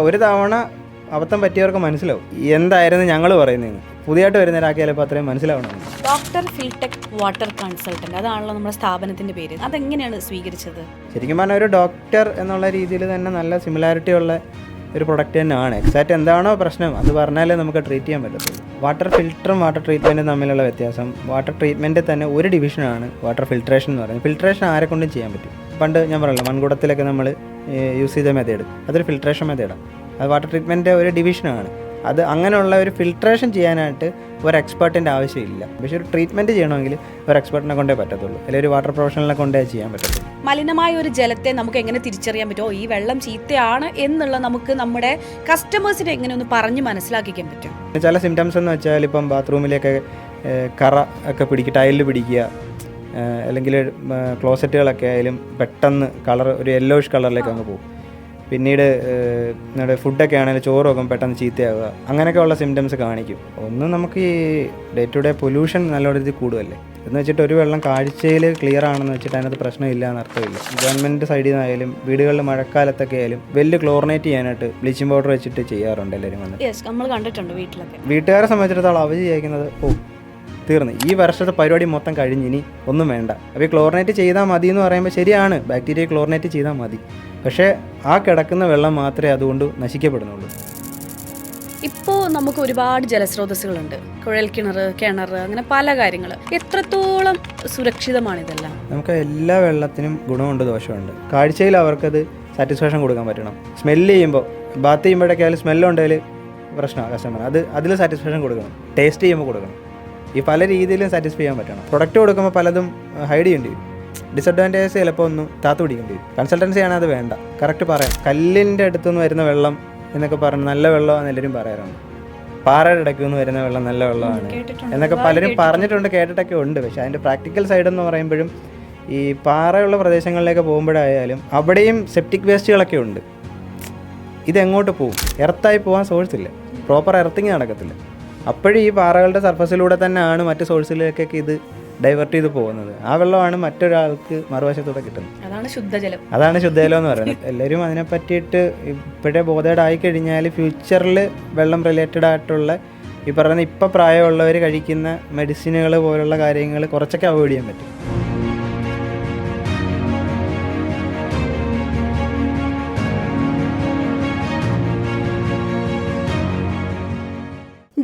ഒരു തവണ അബദ്ധം പറ്റിയവർക്ക് മനസ്സിലാവും. എന്തായിരുന്നു ഞങ്ങൾ പറയുന്നത് പുതിയതായിട്ട് വരുന്നവരാക്കി ചിലപ്പോൾ അത്രയും മനസ്സിലാവണം ഡോക്ടർ ഫിൽടെക് വാട്ടർ കൺസൾട്ടന്റ്. അതാണല്ലോ നമ്മുടെ സ്ഥാപനത്തിന്റെ പേര്. അതെങ്ങനെയാണ് സ്വീകരിച്ചത്? ശരിക്കും പറഞ്ഞാൽ ഒരു ഡോക്ടർ എന്നുള്ള രീതിയിൽ തന്നെ നല്ല സിമിലാരിറ്റി ഉള്ള ഒരു പ്രൊഡക്റ്റ് തന്നെയാണ്. എക്സാക്റ്റ് എന്താണോ പ്രശ്നം അത് പറഞ്ഞാലേ നമുക്ക് ട്രീറ്റ് ചെയ്യാൻ പറ്റത്തുള്ളൂ. വാട്ടർ ഫിൽറ്ററും വാട്ടർ ട്രീറ്റ്മെന്റും തമ്മിലുള്ള വ്യത്യാസം. വാട്ടർ ട്രീറ്റ്മെന്റ് തന്നെ ഒരു ഡിവിഷനാണ് വാട്ടർ ഫിൽട്രേഷൻ എന്ന് പറയുന്നത്. ഫിൽട്രേഷൻ ആരെക്കൊണ്ടും ചെയ്യാൻ പറ്റും. പണ്ട് ഞാൻ പറഞ്ഞല്ലോ മൺകുടത്തിലൊക്കെ നമ്മൾ യൂസ് ചെയ്ത മെത്തേഡ് അതൊരു ഫിൽട്രേഷൻ മെത്തേഡാണ് അത് വാട്ടർ ട്രീറ്റ്മെന്റിന്റെ ഒരു ഡിവിഷനാണ് അത് അങ്ങനെയുള്ള ഒരു ഫിൽട്രേഷൻ ചെയ്യാനായിട്ട് ഒരു എക്സ്പേർട്ടിന്റെ ആവശ്യമില്ല. പക്ഷേ ഒരു ട്രീറ്റ്മെന്റ് ചെയ്യണമെങ്കിൽ ഒരു എക്സ്പേർട്ടിനെ കൊണ്ടേ പറ്റത്തുള്ളൂ. അല്ലെങ്കിൽ ഒരു വാട്ടർ പ്രൊഫഷണലിനെ കൊണ്ടേ ചെയ്യാൻ പറ്റത്തുള്ളൂ. മലിനമായ ഒരു ജലത്തെ നമുക്ക് എങ്ങനെ തിരിച്ചറിയാൻ പറ്റുമോ ഈ വെള്ളം ചീത്തയാണ് എന്നുള്ള നമുക്ക് നമ്മുടെ കസ്റ്റമേഴ്സിനെ എങ്ങനെ ഒന്ന് പറഞ്ഞ് മനസ്സിലാക്കിക്കാൻ പറ്റും? ചില സിംറ്റംസ് എന്ന് വെച്ചാൽ ഇപ്പം ബാത്റൂമിലേക്ക് കറ ഒക്കെ പിടിക്കുക ടൈലിൽ പിടിക്കുക അല്ലെങ്കിൽ ക്ലോസറ്റുകളൊക്കെ ആയാലും പെട്ടെന്ന് കളർ ഒരു യെല്ലോയിഷ് കളറിലേക്ക് അങ്ങ് പോകും. പിന്നീട് നമ്മുടെ ഫുഡൊക്കെ ആണെങ്കിൽ ചോറൊക്കെ പെട്ടെന്ന് ചീത്തയാവുക അങ്ങനെയൊക്കെയുള്ള സിംറ്റംസ് കാണിക്കും. ഒന്ന് നമുക്ക് ഈ ഡേ ടു ഡേ പൊല്യൂഷൻ നല്ല രീതിയിൽ കൂടുതലല്ലേ എന്ന് വെച്ചിട്ട് ഒരു വെള്ളം കാഴ്ചയിൽ ക്ലിയർ ആണെന്ന് വെച്ചിട്ട് അതിനകത്ത് പ്രശ്നമില്ല എന്ന് അർത്ഥമില്ല. ഗവൺമെന്റ് സൈഡിൽ നിന്നായാലും വീടുകളിൽ മഴക്കാലത്തൊക്കെ ആയാലും വെല്ല് ക്ലോറിനേറ്റ് ചെയ്യാനായിട്ട് ബ്ലീച്ചിങ് പൗഡർ വെച്ചിട്ട് ചെയ്യാറുണ്ട് എല്ലാവരും വന്ന് യെസ് നമ്മൾ കണ്ടിട്ടുണ്ട് വീട്ടിലൊക്കെ. വീട്ടുകാരെ സംബന്ധിച്ചിടത്തോളം അവർ ചെയ്യുന്നത് ഓ തീർന്നു. ഈ വർഷത്തെ പരിപാടി മൊത്തം കഴിഞ്ഞ് ഇനി ഒന്നും വേണ്ട. അപ്പോൾ ഈ ക്ലോറിനേറ്റ് ചെയ്താൽ മതി എന്ന് പറയുമ്പോൾ ശരിയാണ്. ബാക്ടീരിയ ക്ലോറിനേറ്റ് ചെയ്താൽ മതി. പക്ഷേ ആ കിടക്കുന്ന വെള്ളം മാത്രമേ അതുകൊണ്ട് നശിക്കപ്പെടുന്നുള്ളൂ. ഇപ്പോൾ നമുക്ക് ഒരുപാട് ജലസ്രോതസ്സുകളുണ്ട്. കുഴൽ കിണർ കിണർ അങ്ങനെ പല കാര്യങ്ങൾ എത്രത്തോളം സുരക്ഷിതമാണ് ഇതെല്ലാം? നമുക്ക് എല്ലാ വെള്ളത്തിനും ഗുണമുണ്ട് ദോഷമുണ്ട്. കാഴ്ചയിൽ അവർക്കത് സാറ്റിസ്ഫാക്ഷൻ കൊടുക്കാൻ പറ്റണം. സ്മെല്ല് ചെയ്യുമ്പോൾ ബാത്ത് ചെയ്യുമ്പോഴൊക്കെ ആയാലും സ്മെല്ലുണ്ടെങ്കിൽ പ്രശ്നമാണ് കസ്റ്റമർ അത് അതിൽ സാറ്റിസ്ഫാക്ഷൻ കൊടുക്കണം. ടേസ്റ്റ് ചെയ്യുമ്പോൾ കൊടുക്കണം. ഈ പല രീതിയിലും സാറ്റിസ്ഫൈ ചെയ്യാൻ പറ്റണം. പ്രൊഡക്റ്റ് കൊടുക്കുമ്പോൾ പലതും ഹൈഡ് ചെയ്യേണ്ടി വരും. ഡിസഡ്വാന്റേജ് ചിലപ്പോൾ ഒന്നും താത്തു പിടിക്കേണ്ടി വരും. കൺസൾട്ടൻസി ആണ് അത് വേണ്ട. കറക്റ്റ് പറയാം. കല്ലിന്റെ അടുത്തുനിന്ന് വരുന്ന വെള്ളം എന്നൊക്കെ പറഞ്ഞ് നല്ല വെള്ളമാണെന്ന് എല്ലാവരും പറയാറുണ്ട്. പാറയുടെ ഇടയ്ക്ക് നിന്ന് വരുന്ന വെള്ളം നല്ല വെള്ളമാണ്. എന്നൊക്കെ പലരും പറഞ്ഞിട്ടുണ്ട് കേട്ടിട്ടൊക്കെ ഉണ്ട്. പക്ഷേ അതിന്റെ പ്രാക്ടിക്കൽ സൈഡ് എന്ന് പറയുമ്പോഴും ഈ പാറയുള്ള പ്രദേശങ്ങളിലേക്ക് പോകുമ്പോഴായാലും അവിടെയും സെപ്റ്റിക് വേസ്റ്റുകളൊക്കെ ഉണ്ട്. ഇതെങ്ങോട്ട് പോകും എർത്തായി പോകാൻ സോഴ്സ് ഇല്ല. പ്രോപ്പർ എർത്തിങ് നടക്കത്തില്ല. അപ്പോഴും ഈ പാറകളുടെ സർഫസിലൂടെ തന്നെയാണ് മറ്റ് സോഴ്സിലേക്കൊക്കെ ഇത് ഡൈവേർട്ട് ചെയ്ത് പോകുന്നത്. ആ വെള്ളമാണ് മറ്റൊരാൾക്ക് മറുവശത്തൂടെ കിട്ടുന്നത്. അതാണ് ശുദ്ധജലം. അതാണ് ശുദ്ധജലം എന്ന് പറയുന്നത്. എല്ലാവരും അതിനെ പറ്റിയിട്ട് ഇപ്പോഴേ ബോധേഡായി കഴിഞ്ഞാൽ ഫ്യൂച്ചറിൽ വെള്ളം റിലേറ്റഡ് ആയിട്ടുള്ള ഈ പറയുന്ന ഇപ്പം പ്രായമുള്ളവർ കഴിക്കുന്ന മെഡിസിനുകൾ പോലുള്ള കാര്യങ്ങൾ കുറച്ചൊക്കെ അവോയ്ഡ് ചെയ്യാൻ പറ്റും.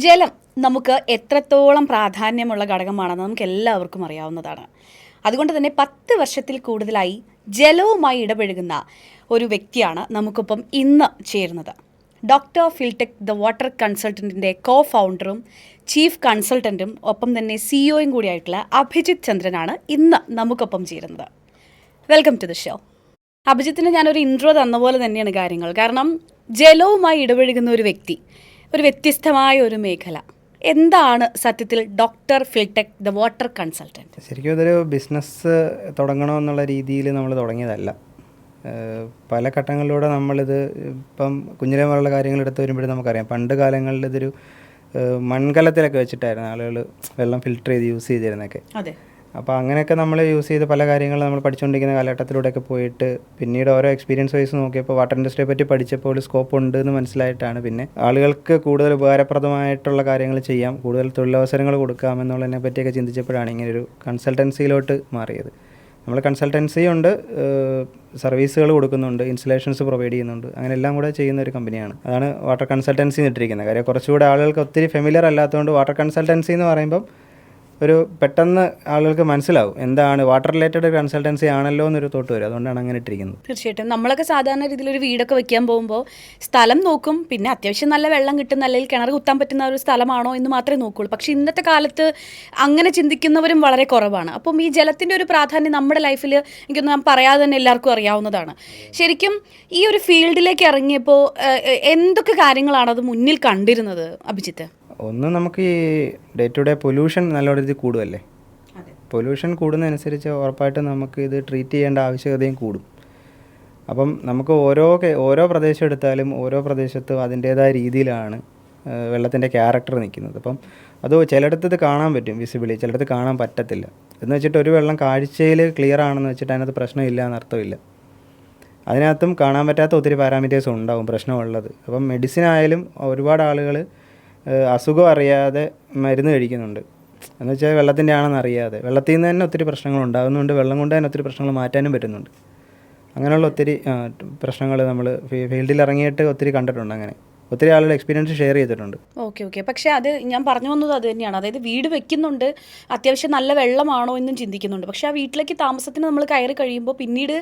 ജലം നമുക്ക് എത്രത്തോളം പ്രാധാന്യമുള്ള ഘടകമാണെന്ന് നമുക്ക് എല്ലാവർക്കും അറിയാവുന്നതാണ്. അതുകൊണ്ട് തന്നെ പത്ത് വർഷത്തിൽ കൂടുതലായി ജലവുമായി ഇടപഴകുന്ന ഒരു വ്യക്തിയാണ് നമുക്കിപ്പം ഇന്ന് ചേരുന്നത്. ഡോക്ടർ ഫിൽടെക് ദ വാട്ടർ കൺസൾട്ടന്റിന്റെ കോ ഫൗണ്ടറും ചീഫ് കൺസൾട്ടന്റും ഒപ്പം തന്നെ സിഇഒയും കൂടിയായിട്ടുള്ള അഭിജിത് ചന്ദ്രനാണ് ഇന്ന് നമുക്കൊപ്പം ചേരുന്നത്. വെൽക്കം ടു ദ ഷോ അഭിജിത്തിന് ഞാനൊരു ഇൻട്രോ തന്ന പോലെ തന്നെയാണ് കാര്യങ്ങൾ. കാരണം ജലവുമായി ഇടപഴകുന്ന ഒരു വ്യക്തി ഒരു വ്യത്യസ്തമായ ഒരു മേഖല. എന്താണ് സത്യത്തിൽ doctor Filtech the water consultant ശരിക്കും അതൊരു ബിസിനസ് തുടങ്ങണമെന്നുള്ള രീതിയിൽ നമ്മൾ തുടങ്ങിയതല്ല. പല ഘട്ടങ്ങളിലൂടെ നമ്മളിത് ഇപ്പം കുഞ്ഞിലെ പോലുള്ള കാര്യങ്ങൾ എടുത്ത് വരുമ്പോഴും നമുക്കറിയാം. പണ്ട് കാലങ്ങളിൽ ഇതൊരു മൺകലത്തിലൊക്കെ വെച്ചിട്ടായിരുന്നു ആളുകൾ വെള്ളം ഫിൽട്ടർ ചെയ്ത് യൂസ് ചെയ്തിരുന്നൊക്കെ അതെ. അപ്പോൾ അങ്ങനെയൊക്കെ നമ്മൾ യൂസ് ചെയ്ത് പല കാര്യങ്ങളും നമ്മൾ പഠിച്ചുകൊണ്ടിരിക്കുന്ന കാലഘട്ടത്തിലൂടെയൊക്കെ പോയിട്ട് പിന്നീട് ഓരോ എക്സ്പീരിയൻസ് വൈസ് നോക്കിയപ്പോൾ വാട്ടർ ഇൻഡസ്ട്രിയെ പറ്റി പഠിച്ചപ്പോൾ സ്കോപ്പ് ഉണ്ട് എന്ന് മനസ്സിലായിട്ടാണ്. പിന്നെ ആളുകൾക്ക് കൂടുതൽ ഉപകാരപ്രദമായിട്ടുള്ള കാര്യങ്ങൾ ചെയ്യാം കൂടുതൽ തൊഴിലവസരങ്ങൾ കൊടുക്കാം എന്നുള്ളതിനെ പറ്റിയൊക്കെ ചിന്തിച്ചപ്പോഴാണ് ഇങ്ങനെ ഒരു കൺസൾട്ടൻസിയിലോട്ട് മാറിയത്. നമ്മൾ കൺസൾട്ടൻസി ഉണ്ട് സർവീസുകൾ കൊടുക്കുന്നുണ്ട് ഇൻസ്റ്റലേഷൻസ് പ്രൊവൈഡ് ചെയ്യുന്നുണ്ട് അങ്ങനെ എല്ലാം കൂടെ ചെയ്യുന്ന ഒരു കമ്പനിയാണ് അതാണ് വാട്ടർ കൺസൾട്ടൻസി ഇട്ടിരിക്കുന്നത് കാര്യം കുറച്ചുകൂടെ ആളുകൾക്ക് ഒത്തിരി ഫെമിലിയർ അല്ലാത്തതുകൊണ്ട് വാട്ടർ കൺസൾട്ടൻസി എന്ന് പറയുമ്പം ഒരു പെട്ടെന്ന് ആളുകൾക്ക് മനസ്സിലാവും എന്താണ് വാട്ടർ റിലേറ്റഡ് കൺസൾട്ടൻസി ആണല്ലോ എന്നൊരു തോട്ട് വരും. അതുകൊണ്ടാണ് അങ്ങനെ ഇട്ടിരിക്കുന്നത്. തീർച്ചയായിട്ടും. നമ്മളൊക്കെ സാധാരണ രീതിയിൽ ഒരു വീടൊക്കെ വെക്കാൻ പോകുമ്പോൾ സ്ഥലം നോക്കും. പിന്നെ അത്യാവശ്യം നല്ല വെള്ളം കിട്ടുന്ന അല്ലെങ്കിൽ കിണർ കുത്താൻ പറ്റുന്ന ഒരു സ്ഥലമാണോ എന്ന് മാത്രമേ നോക്കുള്ളൂ. പക്ഷേ ഇന്നത്തെ കാലത്ത് അങ്ങനെ ചിന്തിക്കുന്നവരും വളരെ കുറവാണ്. അപ്പം ഈ ജലത്തിന്റെ ഒരു പ്രാധാന്യം നമ്മുടെ ലൈഫിൽ എനിക്കൊന്നും പറയാതെ തന്നെ എല്ലാവർക്കും അറിയാവുന്നതാണ്. ശരിക്കും ഈ ഒരു ഫീൽഡിലേക്ക് ഇറങ്ങിയപ്പോൾ എന്തൊക്കെ കാര്യങ്ങളാണ് അത് മുന്നിൽ കണ്ടിരുന്നത് അഭിജിത്ത്? ഒന്ന് നമുക്ക് ഈ ഡേ ടു ഡേ പൊല്യൂഷൻ നല്ലോണം ഇത് കൂടുമല്ലേ പൊല്യൂഷൻ കൂടുന്നതനുസരിച്ച് ഉറപ്പായിട്ടും നമുക്ക് ഇത് ട്രീറ്റ് ചെയ്യേണ്ട ആവശ്യകതയും കൂടും. അപ്പം നമുക്ക് ഓരോ ഓരോ പ്രദേശം എടുത്താലും ഓരോ പ്രദേശത്തും അതിന്റേതായ രീതിയിലാണ് വെള്ളത്തിന്റെ ക്യാരക്ടർ നിൽക്കുന്നത്. അപ്പം അത് ചിലയിടത്ത് ഇത് കാണാൻ പറ്റും വിസിബിളി ചിലയിടത്ത് കാണാൻ പറ്റത്തില്ല. എന്ന് വെച്ചിട്ട് ഒരു വെള്ളം കാഴ്ചയിൽ ക്ലിയർ ആണെന്ന് വെച്ചിട്ട് അതിനകത്ത് പ്രശ്നമില്ല എന്നർത്ഥമില്ല അതിനകത്തും കാണാൻ പറ്റാത്ത ഒത്തിരി പാരാമീറ്റേഴ്സ് ഉണ്ടാവും പ്രശ്നമുള്ളത്. അപ്പം മെഡിസിൻ ആയാലും ഒരുപാട് ആളുകൾ അസുഖം അറിയാതെ മരുന്ന് കഴിക്കുന്നുണ്ട്. എന്ന് വെച്ചാൽ വെള്ളത്തിന്റെ ആണെന്ന് അറിയാതെ. വെള്ളത്തിൽ നിന്ന് തന്നെ ഒത്തിരി പ്രശ്നങ്ങൾ ഉണ്ടാകുന്നുണ്ട്. വെള്ളം കൊണ്ട് തന്നെ ഒത്തിരി പ്രശ്നങ്ങൾ മാറ്റാനും പറ്റുന്നുണ്ട്. അങ്ങനെയുള്ള ഒത്തിരി പ്രശ്നങ്ങൾ നമ്മൾ ഫീൽഡിൽ ഇറങ്ങിയിട്ട് ഒത്തിരി കണ്ടിട്ടുണ്ട് അങ്ങനെ. ഒത്തിരി ആളുകൾ എക്സ്പീരിയൻസ് ഷെയർ ചെയ്തിട്ടുണ്ട്. ഓക്കെ ഓക്കെ പക്ഷേ അത് ഞാൻ പറഞ്ഞു വന്നത് അത് തന്നെയാണ്. അതായത് വീട് വെക്കുന്നുണ്ട് അത്യാവശ്യം നല്ല വെള്ളമാണോ എന്നും ചിന്തിക്കുന്നുണ്ട്. പക്ഷേ ആ വീട്ടിലേക്ക് താമസത്തിന് നമ്മൾ കയറി കഴിയുമ്പോൾ പിന്നീട്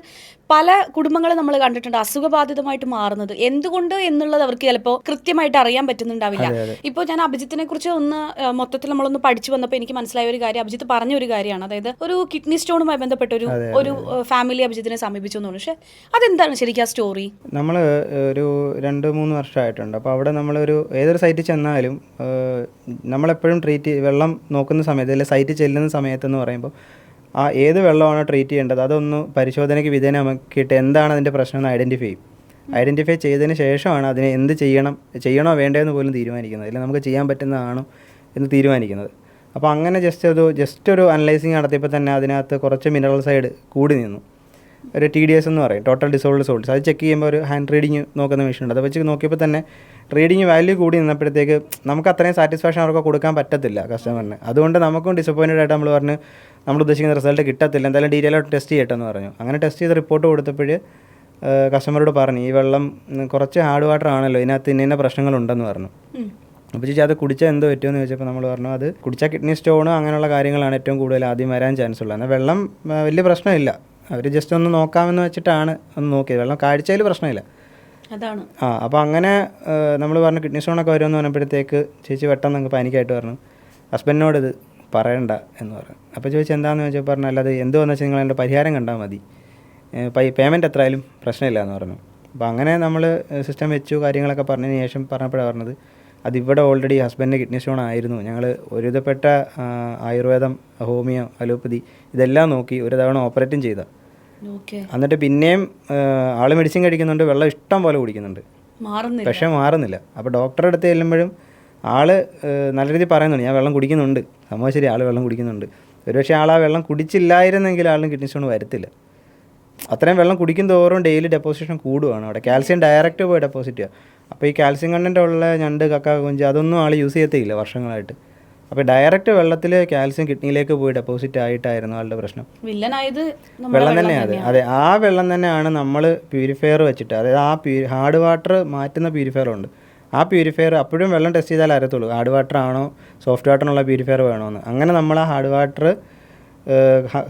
പല കുടുംബങ്ങളെ നമ്മൾ കണ്ടിട്ടുണ്ട് അസുഖബാധിതമായിട്ട് മാറുന്നത്. എന്തുകൊണ്ട് എന്നുള്ളത് അവർക്ക് ചിലപ്പോൾ കൃത്യമായിട്ട് അറിയാൻ പറ്റുന്നുണ്ടാവില്ല. ഇപ്പോൾ ഞാൻ അഭിജിത്തിനെ കുറിച്ച് ഒന്ന് മൊത്തത്തിൽ നമ്മളൊന്ന് പഠിച്ചു വന്നപ്പോൾ എനിക്ക് മനസ്സിലായ ഒരു കാര്യം അഭിജിത്ത് പറഞ്ഞ ഒരു കാര്യമാണ്. അതായത് ഒരു കിഡ്നി സ്റ്റോണുമായി ബന്ധപ്പെട്ട ഒരു ഒരു ഫാമിലി അഭിജിത്തിനെ സമീപിച്ചു എന്ന് പക്ഷേ അതെന്താണ് ശരിക്കും ആ സ്റ്റോറി നമ്മൾ ഒരു രണ്ട് മൂന്ന് വർഷമായിട്ടുണ്ട്. അപ്പോൾ അവിടെ നമ്മളൊരു ഏതൊരു സൈറ്റിൽ ചെന്നാലും നമ്മളെപ്പോഴും ട്രീറ്റ് വെള്ളം നോക്കുന്ന സമയത്ത് അല്ലെങ്കിൽ സൈറ്റിൽ ചെല്ലുന്ന സമയത്തെന്ന് പറയുമ്പോൾ ആ ഏത് വെള്ളമാണോ ട്രീറ്റ് ചെയ്യേണ്ടത് അതൊന്ന് പരിശോധനയ്ക്ക് വിധേയമാക്കിയിട്ട് എന്താണ് അതിന്റെ പ്രശ്നം എന്ന് ഐഡന്റിഫൈ ചെയ്യും. ഐഡന്റിഫൈ ചെയ്തതിന് ശേഷമാണ് അതിനെ എന്ത് ചെയ്യണം ചെയ്യണോ വേണ്ടതെന്ന് പോലും തീരുമാനിക്കുന്നത്. അല്ലെങ്കിൽ നമുക്ക് ചെയ്യാൻ പറ്റുന്നതാണോ എന്ന് തീരുമാനിക്കുന്നത്. അപ്പോൾ അങ്ങനെ ജസ്റ്റ് ഒരു ജസ്റ്റ് ഒരു അനലൈസിങ് നടത്തിയപ്പോൾ തന്നെ അതിനകത്ത് കുറച്ച് മിനറൽ സൈഡ് കൂടി നിന്നു. ഒരു ടി ഡി എസ് എന്ന് പറയും. ടോട്ടൽ ഡിസോൾഡ് സോൾട്ട്സ് അത് ചെക്ക് ചെയ്യുമ്പോൾ ഒരു ഹാൻഡ് റീഡിങ് നോക്കുന്ന മെഷീൻ ഉണ്ട്. അത് വെച്ച് നോക്കിയപ്പോൾ തന്നെ റീഡിങ് വാല്യൂ കൂടി നിന്നപ്പോഴത്തേക്ക് നമുക്ക് അത്രയും സാറ്റിസ്ഫാക്ഷൻ അവർക്ക് കൊടുക്കാൻ പറ്റത്തില്ല കസ്റ്റമറിന് അതുകൊണ്ട് നമുക്കും ഡിസപ്പോയിന്റഡ് ആയിട്ട് നമ്മൾ പറഞ്ഞ് നമ്മൾ ഉദ്ദേശിക്കുന്ന റിസൾട്ട് കിട്ടത്തില്ല. എന്തായാലും ഡീറ്റെയിൽ ആയിട്ട് ടെസ്റ്റ് ചെയ്യട്ടെ എന്ന് പറഞ്ഞു. അങ്ങനെ ടെസ്റ്റ് ചെയ്ത് റിപ്പോർട്ട് കൊടുത്തപ്പോൾ കസ്റ്റമറോട് പറഞ്ഞു ഈ വെള്ളം കുറച്ച് ഹാർഡ് വാട്ടർ ആണല്ലോ. ഇതിനകത്ത് ഇന്ന ഇന്ന പ്രശ്നങ്ങളുണ്ടെന്ന് പറഞ്ഞു. അപ്പോൾ ചേച്ചി അത് കുടിച്ചാൽ എന്തോ പറ്റുമെന്ന് ചോദിച്ചപ്പോൾ നമ്മൾ പറഞ്ഞു അത് കുടിച്ചാൽ കിഡ്നി സ്റ്റോണ് അങ്ങനെയുള്ള കാര്യങ്ങളാണ് ഏറ്റവും കൂടുതൽ ആദ്യം വരാൻ ചാൻസ് ഉള്ളത്. എന്നാൽ വെള്ളം വലിയ പ്രശ്നമില്ല. അവർ ജസ്റ്റ് ഒന്ന് നോക്കാമെന്ന് വെച്ചിട്ടാണ് ഒന്ന് നോക്കിയത്. വെള്ളം കാഴ്ചയിൽ പ്രശ്നമില്ല. അതാണ്. ആ അപ്പോൾ അങ്ങനെ നമ്മൾ പറഞ്ഞു കിഡ്നി സ്റ്റോണൊക്കെ വരുമെന്ന് പറഞ്ഞപ്പോഴത്തേക്ക് ചേച്ചി പെട്ടെന്ന് നിങ്ങൾക്ക് പാനിക്കായിട്ട് പറഞ്ഞു. ഹസ്ബൻഡിനോട് ഇത് പറയണ്ട എന്ന് പറഞ്ഞു. അപ്പോൾ ചോദിച്ചാൽ എന്താണെന്ന് ചോദിച്ചാൽ പറഞ്ഞു അല്ലാതെ വന്നു വെച്ചാൽ നിങ്ങൾ എന്റെ പരിഹാരം കണ്ടാൽ മതി. പേയ്മെന്റ് എത്രയായാലും പ്രശ്നമില്ല എന്ന് പറഞ്ഞു. അപ്പോൾ അങ്ങനെ നമ്മൾ സിസ്റ്റം വെച്ചു കാര്യങ്ങളൊക്കെ പറഞ്ഞതിന് ശേഷം പറഞ്ഞപ്പോഴാണ് പറഞ്ഞത് അതിവിടെ ഓൾറെഡി ഹസ്ബൻഡിന്റെ കിഡ്നി സ്റ്റോൺ ആയിരുന്നു. ഞങ്ങൾ ഒരുവിധപ്പെട്ട ആയുർവേദം ഹോമിയോ അലോപ്പതി ഇതെല്ലാം നോക്കി ഒരു തവണ ഓപ്പറേറ്റും ചെയ്ത. ഓക്കെ എന്നിട്ട് പിന്നെയും ആൾ മെഡിസിൻ കഴിക്കുന്നുണ്ട് വെള്ളം ഇഷ്ടം പോലെ കുടിക്കുന്നുണ്ട്. പക്ഷെ മാറുന്നില്ല. അപ്പോൾ ഡോക്ടറെ അടുത്ത് ചെല്ലുമ്പോഴും ആൾ നല്ല രീതിയിൽ പറയുന്നുണ്ട് ഞാൻ വെള്ളം കുടിക്കുന്നുണ്ട്. സംഭവം ശരി ആൾ വെള്ളം കുടിക്കുന്നുണ്ട്. ഒരുപക്ഷെ ആൾ ആ വെള്ളം കുടിച്ചില്ലായിരുന്നെങ്കിൽ ആളിന് കിഡ്നി സ്റ്റോൺ വരത്തില്ല. അത്രയും വെള്ളം കുടിക്കും തോറും ഡെയിലി ഡെപ്പോസിഷൻ കൂടുവാണ് അവിടെ. കാൽസ്യം ഡയറക്റ്റ് പോയി ഡെപ്പോസിറ്റ് ചെയ്യുക. അപ്പോൾ ഈ കാൽസ്യം കണ്ടന്റ് ഉള്ള ഞണ്ട് കക്ക കുഞ്ച് അതൊന്നും ആൾ യൂസ് ചെയ്യത്തില്ല വർഷങ്ങളായിട്ട്. അപ്പോൾ ഡയറക്റ്റ് വെള്ളത്തിൽ കാൽസ്യം കിഡ്നിയിലേക്ക് പോയി ഡെപ്പോസിറ്റ് ആയിട്ടായിരുന്നു ആളുടെ പ്രശ്നം. വില്ലനായത് വെള്ളം തന്നെയാണ് അതെ. അതെ ആ വെള്ളം തന്നെയാണ് നമ്മൾ പ്യൂരിഫയർ വെച്ചിട്ട് അതായത് ആ ഹാർഡ് വാട്ടർ മാറ്റുന്ന പ്യൂരിഫയർ ഉണ്ട്. ആ പ്യൂരിഫയർ അപ്പോഴും വെള്ളം ടെസ്റ്റ് ചെയ്താൽ അറിയത്തുള്ളൂ ഹാർഡ് വാട്ടർ ആണോ സോഫ്റ്റ് വാട്ടറിനുള്ള പ്യൂരിഫയർ വേണമെന്ന് അങ്ങനെ നമ്മൾ ആ ഹാർഡ് വാട്ടർ